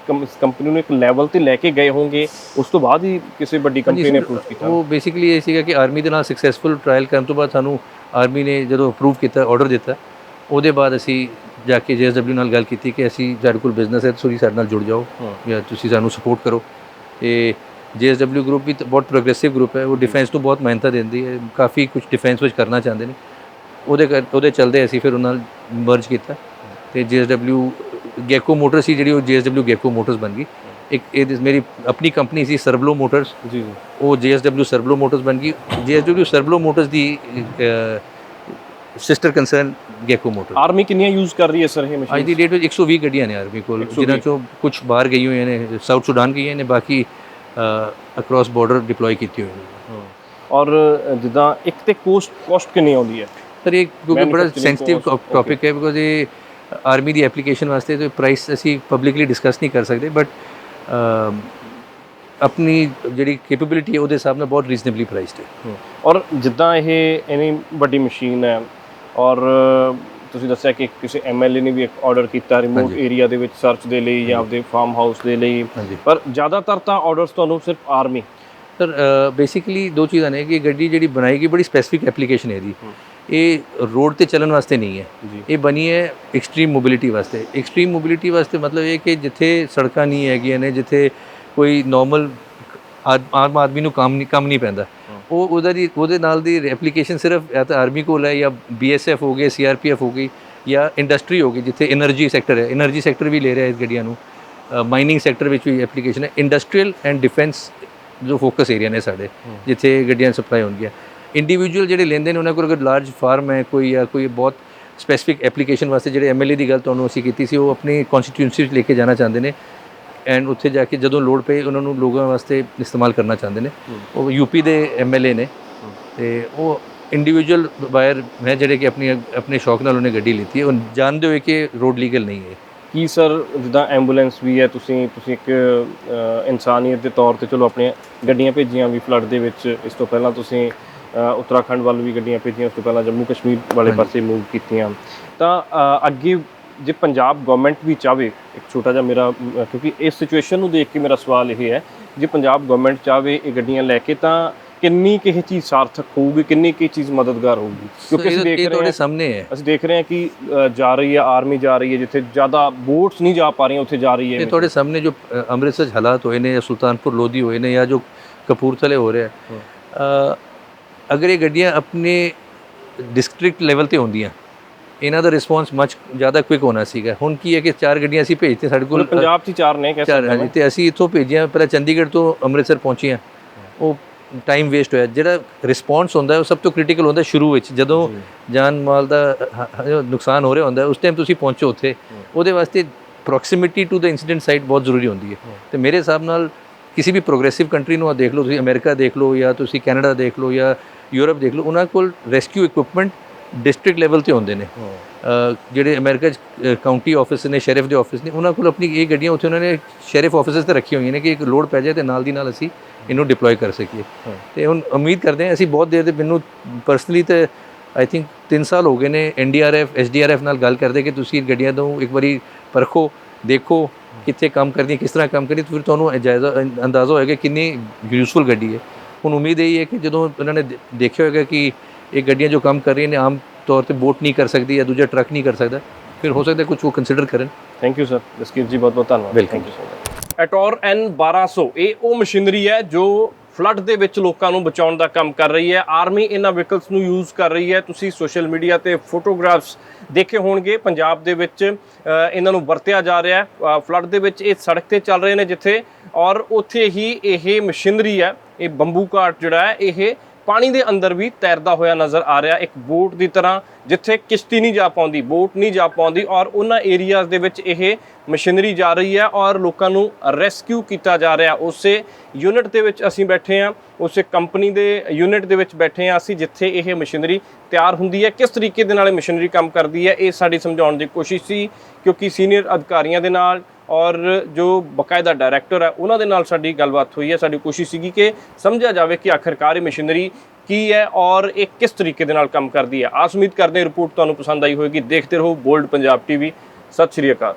ਕੰਪਨੀ ਨੂੰ ਇੱਕ ਲੈਵਲ ਤੇ ਲੈ ਕੇ ਗਏ ਹੋਵੋਗੇ ਉਸ ਤੋਂ ਬਾਅਦ ਹੀ ਕਿਸੇ ਵੱਡੀ ਕੰਪਨੀ ਨੇ ਅਪਰੋਚ ਕੀਤਾ? ਉਹ ਬੇਸਿਕਲੀ ਇਹ ਸੀਗਾ ਕਿ ਆਰਮੀ ਦੇ ਨਾਲ ਸਕਸੈਸਫੁਲ ਟ੍ਰਾਇਲ ਕਰਨ ਤੋਂ ਬਾਅਦ ਸਾਨੂੰ ਆਰਮੀ ਨੇ ਜਦੋਂ ਅਪਰੂਵ ਕੀਤਾ ਆਰਡਰ ਦਿੱਤਾ ਉਹਦੇ ਬਾਅਦ ਅਸੀਂ ਜਾ ਕੇ ਜੀਐਸਡਬਲਯੂ ਨਾਲ ਗੱਲ ਕੀਤੀ ਕਿ ਅਸੀਂ ਸਾਡੇ ਕੋਲ ਬਿਜ਼ਨਸ ਹੈ ਤੁਸੀਂ ਸਾਡੇ ਨਾਲ ਜੁੜ ਜਾਓ। ਜਾਂ ਤੁਸੀਂ ਸਾਨੂੰ ਸਪੋਰਟ ਕਰੋ। ਤੇ ਜੀਐਸਡਬਲਯੂ ਗਰੁੱਪ ਵੀ ਬਹੁਤ ਪ੍ਰੋਗਰੈਸਿਵ ਗਰੁੱਪ ਹੈ ਉਹ ਡਿਫੈਂਸ ਨੂੰ ਬਹੁਤ ਮਿਹਨਤ ਦਿੰਦੀ ਹੈ ਕਾਫੀ ਕੁਝ ਡਿਫੈਂਸ ਵਿੱਚ ਕਰਨਾ ਚਾਹੁੰਦੇ ਨੇ। ਉਹਦੇ ਉਹਦੇ ਚੱਲਦੇ ਅਸੀਂ ਫਿਰ ਉਹਨਾਂ ਨਾਲ ਮਰਜ ਕੀਤਾ ਤੇ ਜੀਐਸਡਬਲਯੂ ਗੈਕੋ ਮੋਟਰ ਸੀ ਜਿਹੜੀ ਉਹ ਜੀਐਸਡਬਲਯੂ ਗੈਕੋ ਮੋਟਰਸ ਬਣ ਗਈ। ਇੱਕ ਇਹ ਮੇਰੀ ਆਪਣੀ ਕੰਪਨੀ ਸੀ ਸਰਬਲੋ ਮੋਟਰਸ ਜੀ ਜੀ। ਉਹ JSW ਸਰਬਲੋ ਮੋਟਰਸ ਬਣ ਗਈ। JSW ਸਰਬਲੋ ਮੋਟਰਸ ਦੀ sister concern gecko motor army ਕਿੰਨੀਆਂ ਯੂਜ਼ ਕਰ ਰਹੀ ਹੈ ਸਰ ਇਹ ਅੱਜ ਮਸ਼ੀਨ ਦੀ ਡੇਟ ਵਿੱਚ 120 ਗੱਡੀਆਂ ਨੇ ਆਰਮੀ ਕੋਲ 120 ਜਿਨ੍ਹਾਂ ਚੋਂ ਕੁਝ ਬਾਹਰ ਗਈ ਹੋਈਆਂ ਨੇ ਸਾਊਥ ਸੁਡਾਨ ਗਈਆਂ ਨੇ ਬਾਕੀ ਅਕ੍ਰੋਸ ਬਾਰਡਰ ਡਿਪਲੋਏ ਕੀਤੀ ਹੋਈ ਨੇ ਔਰ ਜਿੱਦਾਂ ਇੱਕ ਤੇ ਕੋਸਟ ਕੋਸਟ ਕਿੰਨੀ ਆਉਂਦੀ ਹੈ? ਸਰ ਇਹ ਕਿਉਂਕਿ ਬੜਾ ਸੈਂਸਿਟਿਵ ਟੌਪਿਕ ਹੈ ਬਿਕੋਜ਼ ਇਹ ਆਰਮੀ ਦੀ ਐਪਲੀਕੇਸ਼ਨ ਵਾਸਤੇ ਤੇ ਪ੍ਰਾਈਸ ਅਸੀਂ ਪਬਲਿਕਲੀ ਡਿਸਕਸ ਨਹੀਂ ਕਰ ਸਕਦੇ ਬਟ ਆਪਣੀ ਜਿਹੜੀ ਕੈਪੇਬਿਲਿਟੀ ਹੈ ਉਹਦੇ ਹਿਸਾਬ ਨਾਲ ਬਹੁਤ ਰੀਜ਼ਨੇਬਲੀ ਪ੍ਰਾਈਸਡ ਹੈ। ਔਰ ਜਿੱਦਾਂ ਇਹ ਇੰਨੀ ਵੱਡੀ ਮਸ਼ੀਨ ਹੈ ਔਰ ਤੁਸੀਂ ਦੱਸਿਆ ਕਿ ਕਿਸੇ ਐਮਐਲਏ ਨੇ ਵੀ ਇੱਕ ਆਰਡਰ ਕੀਤਾ ਰਿਮੋਟ। ਏਰੀਆ ਦੇ ਵਿੱਚ ਸਰਚ ਦੇ ਲਈ ਜਾਂ ਆਪਦੇ ਫਾਰਮ ਹਾਊਸ ਦੇ ਲਈ। ਹਾਂਜੀ। ਪਰ ਜ਼ਿਆਦਾਤਰ ਤਾਂ ਆਰਡਰਸ ਤੁਹਾਨੂੰ ਸਿਰਫ ਆਰਮੀ ਸਰ ਬੇਸਿਕਲੀ ਦੋ ਚੀਜ਼ਾਂ ਨੇ ਕਿ ਗੱਡੀ ਜਿਹੜੀ ਬਣਾਈ ਗਈ ਬੜੀ ਸਪੈਸੀਫਿਕ ਐਪਲੀਕੇਸ਼ਨ ਹੈ ਇਹਦੀ। ਹਮ। ਇਹ ਰੋਡ ਤੇ ਚੱਲਣ ਵਾਸਤੇ ਨਹੀਂ ਹੈ। ਇਹ ਬਣੀ ਹੈ ਐਕਸਟ੍ਰੀਮ ਮੋਬਿਲਿਟੀ ਵਾਸਤੇ। ਐਕਸਟ੍ਰੀਮ ਮੋਬਿਲਿਟੀ ਵਾਸਤੇ ਮਤਲਬ ਇਹ ਕਿ ਜਿੱਥੇ ਸੜਕਾਂ ਨਹੀਂ ਹੈਗੀਆਂ ਨੇ ਜਿੱਥੇ ਕੋਈ ਨਾਰਮਲ ਆਮ ਆਦਮੀ ਨੂੰ ਕੰਮ ਨਹੀਂ ਕੰਮ ਨਹੀਂ ਪੈਂਦਾ। ਉਹ ਉਹਦਾ ਦੀ ਉਹਦੇ ਨਾਲ ਦੀ ਐਪਲੀਕੇਸ਼ਨ ਸਿਰਫ ਜਾਂ ਤਾਂ ਆਰਮੀ ਕੋਲ ਹੈ ਜਾਂ ਬੀਐਸਐਫ ਹੋ ਗਏ ਸੀਆਰਪੀਐਫ ਹੋ ਗਈ ਜਾਂ ਇੰਡਸਟਰੀ ਹੋ ਗਈ ਜਿੱਥੇ એનર્ਜੀ ਸੈਕਟਰ ਹੈ। એનર્ਜੀ ਸੈਕਟਰ ਵੀ ਲੈ ਰਿਹਾ ਇਸ ਗੱਡੀਆਂ ਨੂੰ। ਮਾਈਨਿੰਗ ਸੈਕਟਰ ਵਿੱਚ ਵੀ ਐਪਲੀਕੇਸ਼ਨ ਹੈ। ਇੰਡਸਟਰੀਅਲ ਐਂਡ ਡਿਫੈਂਸ ਜੋ ਫੋਕਸ ਏਰੀਆ ਨੇ ਸਾਡੇ ਜਿੱਥੇ ਗੱਡੀਆਂ ਸਪਲਾਈ ਹੁੰਦੀਆਂ ਇੰਡੀਵਿਜੂਅਲ ਜਿਹੜੇ ਲੈਂਦੇ ਨੇ ਉਹਨਾਂ ਕੋਲ ਕੋਈ ਲਾਰਜ ਫਾਰਮ ਹੈ ਕੋਈ ਜਾਂ ਕੋਈ ਬਹੁਤ ਸਪੈਸੀਫਿਕ ਐਪਲੀਕੇਸ਼ਨ ਵਾਸਤੇ ਜਿਹੜੇ ਐਮਐਲਏ ਦੀ ਗੱਲ ਤੁਹਾਨੂੰ ਅਸੀਂ ਕੀਤੀ ਸੀ ਉਹ ਆਪਣੀ ਕਨਸਟੀਟਿਊਂਸੀ ਵਿੱਚ ਲੈ ਕੇ ਜਾਣਾ ਚਾਹੁੰਦੇ ਨੇ। ਐਂਡ ਉੱਥੇ ਜਾ ਕੇ ਜਦੋਂ ਲੋੜ ਪਏ ਉਹਨਾਂ ਨੂੰ ਲੋਕਾਂ ਵਾਸਤੇ ਇਸਤੇਮਾਲ ਕਰਨਾ ਚਾਹੁੰਦੇ ਨੇ। ਉਹ ਯੂਪੀ ਦੇ ਐਮਐਲਏ ਨੇ। ਤੇ ਉਹ ਇੰਡੀਵਿਜੂਅਲ ਬਾਇਰ ਹੈ ਜਿਹੜੇ ਕਿ ਆਪਣੀ ਆਪਣੇ ਸ਼ੌਕ ਨਾਲ ਉਹਨੇ ਗੱਡੀ ਲਈ ਹੈ। ਉਹ ਜਾਣਦੇ ਹੋਏ ਕਿ ਰੋਡ ਲੀਗਲ ਨਹੀਂ ਹੈ। ਕੀ ਸਰ ਜਿੱਦਾਂ ਐਂਬੂਲੈਂਸ ਵੀ ਹੈ ਤੁਸੀਂ ਤੁਸੀਂ ਇੱਕ ਇਨਸਾਨੀਅਤ ਦੇ ਤੌਰ ਤੇ ਚਲੋ ਆਪਣੀਆਂ ਗੱਡੀਆਂ ਭੇਜੀਆਂ ਵੀ ਫਲੱਡ ਦੇ ਵਿੱਚ। ਇਸ ਤੋਂ ਪਹਿਲਾਂ ਤੁਸੀਂ ਉੱਤਰਾਖੰਡ ਵੱਲ ਵੀ ਗੱਡੀਆਂ ਭੇਜੀਆਂ ਉਸ ਤੋਂ ਪਹਿਲਾਂ ਜੰਮੂ ਕਸ਼ਮੀਰ ਵਾਲੇ। ਪਾਸੇ ਮੂਵ ਕੀਤੀਆਂ। ਤਾਂ ਅੱਗੇ ਜੇ ਪੰਜਾਬ ਗਵਰਨਮੈਂਟ ਵੀ ਚਾਵੇ ਇੱਕ ਛੋਟਾ ਜਿਹਾ ਮੇਰਾ ਕਿਉਂਕਿ ਇਸ ਸਿਚੁਏਸ਼ਨ ਨੂੰ ਦੇਖ ਕੇ ਮੇਰਾ ਸਵਾਲ ਇਹ ਹੈ ਜੇ ਪੰਜਾਬ ਗਵਰਨਮੈਂਟ ਚਾਵੇ ਇਹ ਗੱਡੀਆਂ ਲੈ ਕੇ ਤਾਂ ਕਿੰਨੀ ਕੁ ਇਹ ਚੀਜ਼ ਸਾਰਥਕ ਹੋਊਗੀ ਕਿੰਨੀ ਕੁ ਚੀਜ਼ ਮਦਦਗਾਰ ਹੋਊਗੀ? ਕਿਉਂਕਿ ਅਸੀਂ ਦੇਖ ਰਹੇ ਤੁਹਾਡੇ ਹਾਂ ਸਾਹਮਣੇ ਹੈ। ਅਸੀਂ ਦੇਖ ਰਹੇ ਹਾਂ ਕਿ ਜਾ ਰਹੀ ਹੈ ਆਰਮੀ ਜਾ ਰਹੀ ਹੈ ਜਿੱਥੇ ਜ਼ਿਆਦਾ ਬੋਟਸ ਨਹੀਂ ਜਾ ਪਾ ਰਹੀਆਂ ਉੱਥੇ ਜਾ ਰਹੀ ਹੈ ਇਹ ਤੁਹਾਡੇ ਸਾਹਮਣੇ ਜੋ ਅੰਮ੍ਰਿਤਸਰ ਹਾਲਾਤ ਹੋਏ ਨੇ ਜਾਂ ਸੁਲਤਾਨਪੁਰ ਲੋਧੀ ਹੋਏ ਨੇ ਜਾਂ ਜੋ ਕਪੂਰਥਲੇ ਹੋ ਰਿਹਾ ਅਗਰ ਇਹ ਗੱਡੀਆਂ ਆਪਣੇ ਡਿਸਟ੍ਰਿਕਟ ਲੈਵਲ ਤੇ ਹੁੰਦੀਆਂ ਇਹਨਾਂ ਦਾ ਰਿਸਪੌਂਸ ਮਚ ਜ਼ਿਆਦਾ ਕੁਇਕ ਹੋਣਾ ਸੀਗਾ। ਹੁਣ ਕੀ ਹੈ ਕਿ ਚਾਰ ਗੱਡੀਆਂ ਅਸੀਂ ਭੇਜਤੇ ਸਾਡੇ ਕੋਲ। ਪੰਜਾਬ 'ਚ ਚਾਰ ਨੇ ਕਹਿ ਚਾਰ ਹਾਂਜੀ ਤੇ ਅਸੀਂ ਇੱਥੋਂ ਭੇਜੀਆਂ ਪਹਿਲਾਂ ਚੰਡੀਗੜ੍ਹ ਤੋਂ ਅੰਮ੍ਰਿਤਸਰ ਪਹੁੰਚੀਆਂ। ਉਹ ਟਾਈਮ ਵੇਸਟ ਹੋਇਆ। ਜਿਹੜਾ ਰਿਸਪੌਂਸ ਹੁੰਦਾ ਉਹ ਸਭ ਤੋਂ ਕ੍ਰਿਟੀਕਲ ਹੁੰਦਾ ਸ਼ੁਰੂ ਵਿੱਚ। ਜਦੋਂ ਜਾਨ ਮਾਲ ਦਾ ਨੁਕਸਾਨ ਹੋ ਰਿਹਾ ਹੁੰਦਾ ਉਸ ਟਾਈਮ ਤੁਸੀਂ ਪਹੁੰਚੋ ਉੱਥੇ। ਉਹਦੇ ਵਾਸਤੇ proximity to the incident site ਬਹੁਤ ਜ਼ਰੂਰੀ ਹੁੰਦੀ ਹੈ। ਤੇ ਮੇਰੇ ਹਿਸਾਬ ਨਾਲ ਕਿਸੇ ਵੀ ਪ੍ਰੋਗਰੈਸਿਵ ਕੰਟਰੀ ਨੂੰ ਆ ਦੇਖ ਲਓ ਤੁਸੀਂ ਅਮਰੀਕਾ ਦੇਖ ਲਓ ਜਾਂ ਤੁਸੀਂ ਕੈਨੇਡਾ ਦੇਖ ਲਓ ਜਾਂ ਯੂਰਪ ਦੇਖ ਲਓ ਉਹਨਾਂ ਕੋਲ ਰੈਸਕਿਊ ਇਕਵਿਪਮੈਂਟ ਡਿਸਟ੍ਰਿਕਟ ਲੈਵਲ ਤੇ ਹੁੰਦੇ ਨੇ। ਜਿਹੜੇ ਅਮਰੀਕਾ ਚ ਕਾਉਂਟੀ ਆਫਿਸ ਨੇ ਸ਼ੈਰਿਫ ਦੇ ਆਫਿਸ ਨੇ ਉਹਨਾਂ ਕੋਲ ਆਪਣੀ ਇਹ ਗੱਡੀਆਂ ਉੱਥੇ ਉਹਨਾਂ ਨੇ ਸ਼ੈਰਿਫ ਆਫਿਸਸ ਤੇ ਰੱਖੀਆਂ ਹੋਈਆਂ ਨੇ ਕਿ ਇੱਕ ਲੋਡ ਪੈ ਜਾਏ ਤੇ ਨਾਲ ਦੀ ਨਾਲ ਅਸੀਂ ਇਹਨੂੰ ਡਿਪਲੋਏ ਕਰ ਸਕੀਏ। ਤੇ ਹੁਣ ਉਮੀਦ ਕਰਦੇ ਹਾਂ ਅਸੀਂ ਬਹੁਤ ਦੇਰ ਦੇ ਮੈਨੂੰ ਪਰਸਨਲੀ ਤੇ ਆਈ ਥਿੰਕ 3 ਸਾਲ ਹੋ ਗਏ ਨੇ ਐਨਡੀਆਰਐਫ ਐਸਡੀਆਰਐਫ ਨਾਲ ਗੱਲ ਕਰਦੇ ਕਿ ਤੁਸੀਂ ਇਹ ਗੱਡੀਆਂ ਤੋਂ ਇੱਕ ਵਾਰੀ ਪਰਖੋ ਦੇਖੋ ਕਿੱਥੇ ਕੰਮ ਕਰਦੀਆਂ ਕਿਸ ਤਰ੍ਹਾਂ ਕੰਮ ਕਰਦੀ ਫਿਰ ਤੁਹਾਨੂੰ ਜਾਇਜ਼ਾ ਅੰਦਾਜ਼ਾ ਹੋਏਗਾ ਕਿੰਨੀ ਯੂਸਫੁਲ ਗੱਡੀ ਹੈ। ਹੁਣ ਉਮੀਦ ਇਹ ਹੈ ਕਿ ਜਦੋਂ ਉਹਨਾਂ ਨੇ ਦੇਖਿਆ ਹੋਏਗਾ ਕਿ ਇਹ ਗੱਡੀਆਂ ਜੋ ਕੰਮ ਕਰ ਰਹੀਆਂ ਨੇ ਆਮ ਤੌਰ ਤੇ ਬੋਟ ਨਹੀਂ ਕਰ ਸਕਦੀ ਜਾਂ ਦੂਜਾ ਟਰੱਕ ਨਹੀਂ ਕਰ ਸਕਦਾ। ਫਿਰ ਹੋ ਸਕਦਾ ਕੁਝ ਉਹ ਕੰਸੀਡਰ ਕਰਨ। ਥੈਂਕ ਯੂ ਸਰ ਜਸਕੀਰ ਜੀ ਬਹੁਤ ਬਹੁਤ ਧੰਨਵਾਦ। Welcome. Thank you so much. ਐਟੋਰ N 1200 ਇਹ ਉਹ ਮਸ਼ੀਨਰੀ ਹੈ ਜੋ ਫਲੱਡ ਦੇ ਵਿੱਚ ਲੋਕਾਂ ਨੂੰ ਬਚਾਉਣ ਦਾ ਕੰਮ ਕਰ ਰਹੀ ਹੈ। ਆਰਮੀ ਇਹਨਾਂ ਵਹੀਕਲਸ ਨੂੰ ਯੂਜ਼ ਕਰ ਰਹੀ ਹੈ। ਤੁਸੀਂ ਸੋਸ਼ਲ ਮੀਡੀਆ ਤੇ ਫੋਟੋਗ੍ਰਾਫਸ ਦੇਖੇ ਹੋਣਗੇ। ਪੰਜਾਬ ਦੇ ਵਿੱਚ ਇਹਨਾਂ ਨੂੰ ਵਰਤਿਆ ਜਾ ਰਿਹਾ ਹੈ। ਫਲੱਡ ਦੇ ਵਿੱਚ ਇਹ ਸੜਕ ਤੇ ਚੱਲ ਰਹੇ ਨੇ ਜਿੱਥੇ ਔਰ ਉੱਥੇ ਹੀ ਇਹ ਮਸ਼ੀਨਰੀ ਹੈ। ਇਹ ਬੰਬੂ ਕਾਟ ਜਿਹੜਾ ਹੈ ਇਹ ਪਾਣੀ ਦੇ ਅੰਦਰ ਵੀ ਤੈਰਦਾ ਹੋਇਆ ਨਜ਼ਰ ਆ ਰਿਹਾ। ਇੱਕ ਬੋਟ ਦੀ ਤਰ੍ਹਾਂ ਜਿੱਥੇ ਕਿਸ਼ਤੀ ਨਹੀਂ ਜਾ ਪਾਉਂਦੀ, ਬੋਟ ਨਹੀਂ ਜਾ ਪਾਉਂਦੀ ਔਰ ਉਹਨਾਂ ਏਰੀਆਜ਼ ਦੇ ਵਿੱਚ ਇਹ ਮਸ਼ੀਨਰੀ ਜਾ ਰਹੀ ਹੈ ਔਰ ਲੋਕਾਂ ਨੂੰ ਰੈਸਕਿਊ ਕੀਤਾ ਜਾ ਰਿਹਾ। ਉਸੇ ਯੂਨਿਟ ਦੇ ਵਿੱਚ ਅਸੀਂ ਬੈਠੇ ਹਾਂ, ਉਸੇ ਕੰਪਨੀ ਦੇ ਯੂਨਿਟ ਦੇ ਵਿੱਚ ਬੈਠੇ ਹਾਂ ਅਸੀਂ, ਜਿੱਥੇ ਇਹ ਮਸ਼ੀਨਰੀ ਤਿਆਰ ਹੁੰਦੀ ਹੈ। ਕਿਸ ਤਰੀਕੇ ਦੇ ਨਾਲ ਇਹ ਮਸ਼ੀਨਰੀ ਕੰਮ ਕਰਦੀ ਹੈ, ਇਹ ਸਾਡੀ ਸਮਝਾਉਣ ਦੀ ਕੋਸ਼ਿਸ਼ ਸੀ ਕਿਉਂਕਿ ਸੀਨੀਅਰ ਅਧਿਕਾਰੀਆਂ ਦੇ ਨਾਲ ਔਰ ਜੋ ਬਕਾਇਦਾ ਡਾਇਰੈਕਟਰ ਹੈ, ਉਹਨਾਂ ਦੇ ਨਾਲ ਸਾਡੀ ਗੱਲਬਾਤ ਹੋਈ ਹੈ। ਸਾਡੀ ਕੋਸ਼ਿਸ਼ ਸੀਗੀ ਕਿ ਸਮਝਿਆ ਜਾਵੇ ਕਿ ਆਖਿਰਕਾਰ ਇਹ ਮਸ਼ੀਨਰੀ ਕੀ ਹੈ ਔਰ ਇਹ ਕਿਸ ਤਰੀਕੇ ਦੇ ਨਾਲ ਕੰਮ ਕਰਦੀ ਹੈ। ਆਸ ਉਮੀਦ ਕਰਦੇ ਰਿਪੋਰਟ ਤੁਹਾਨੂੰ ਪਸੰਦ ਆਈ ਹੋਵੇਗੀ। ਦੇਖਦੇ ਰਹੋ ਬੋਲਡ ਪੰਜਾਬ ਟੀਵੀ। ਸਤਿ ਸ਼੍ਰੀ ਅਕਾਲ।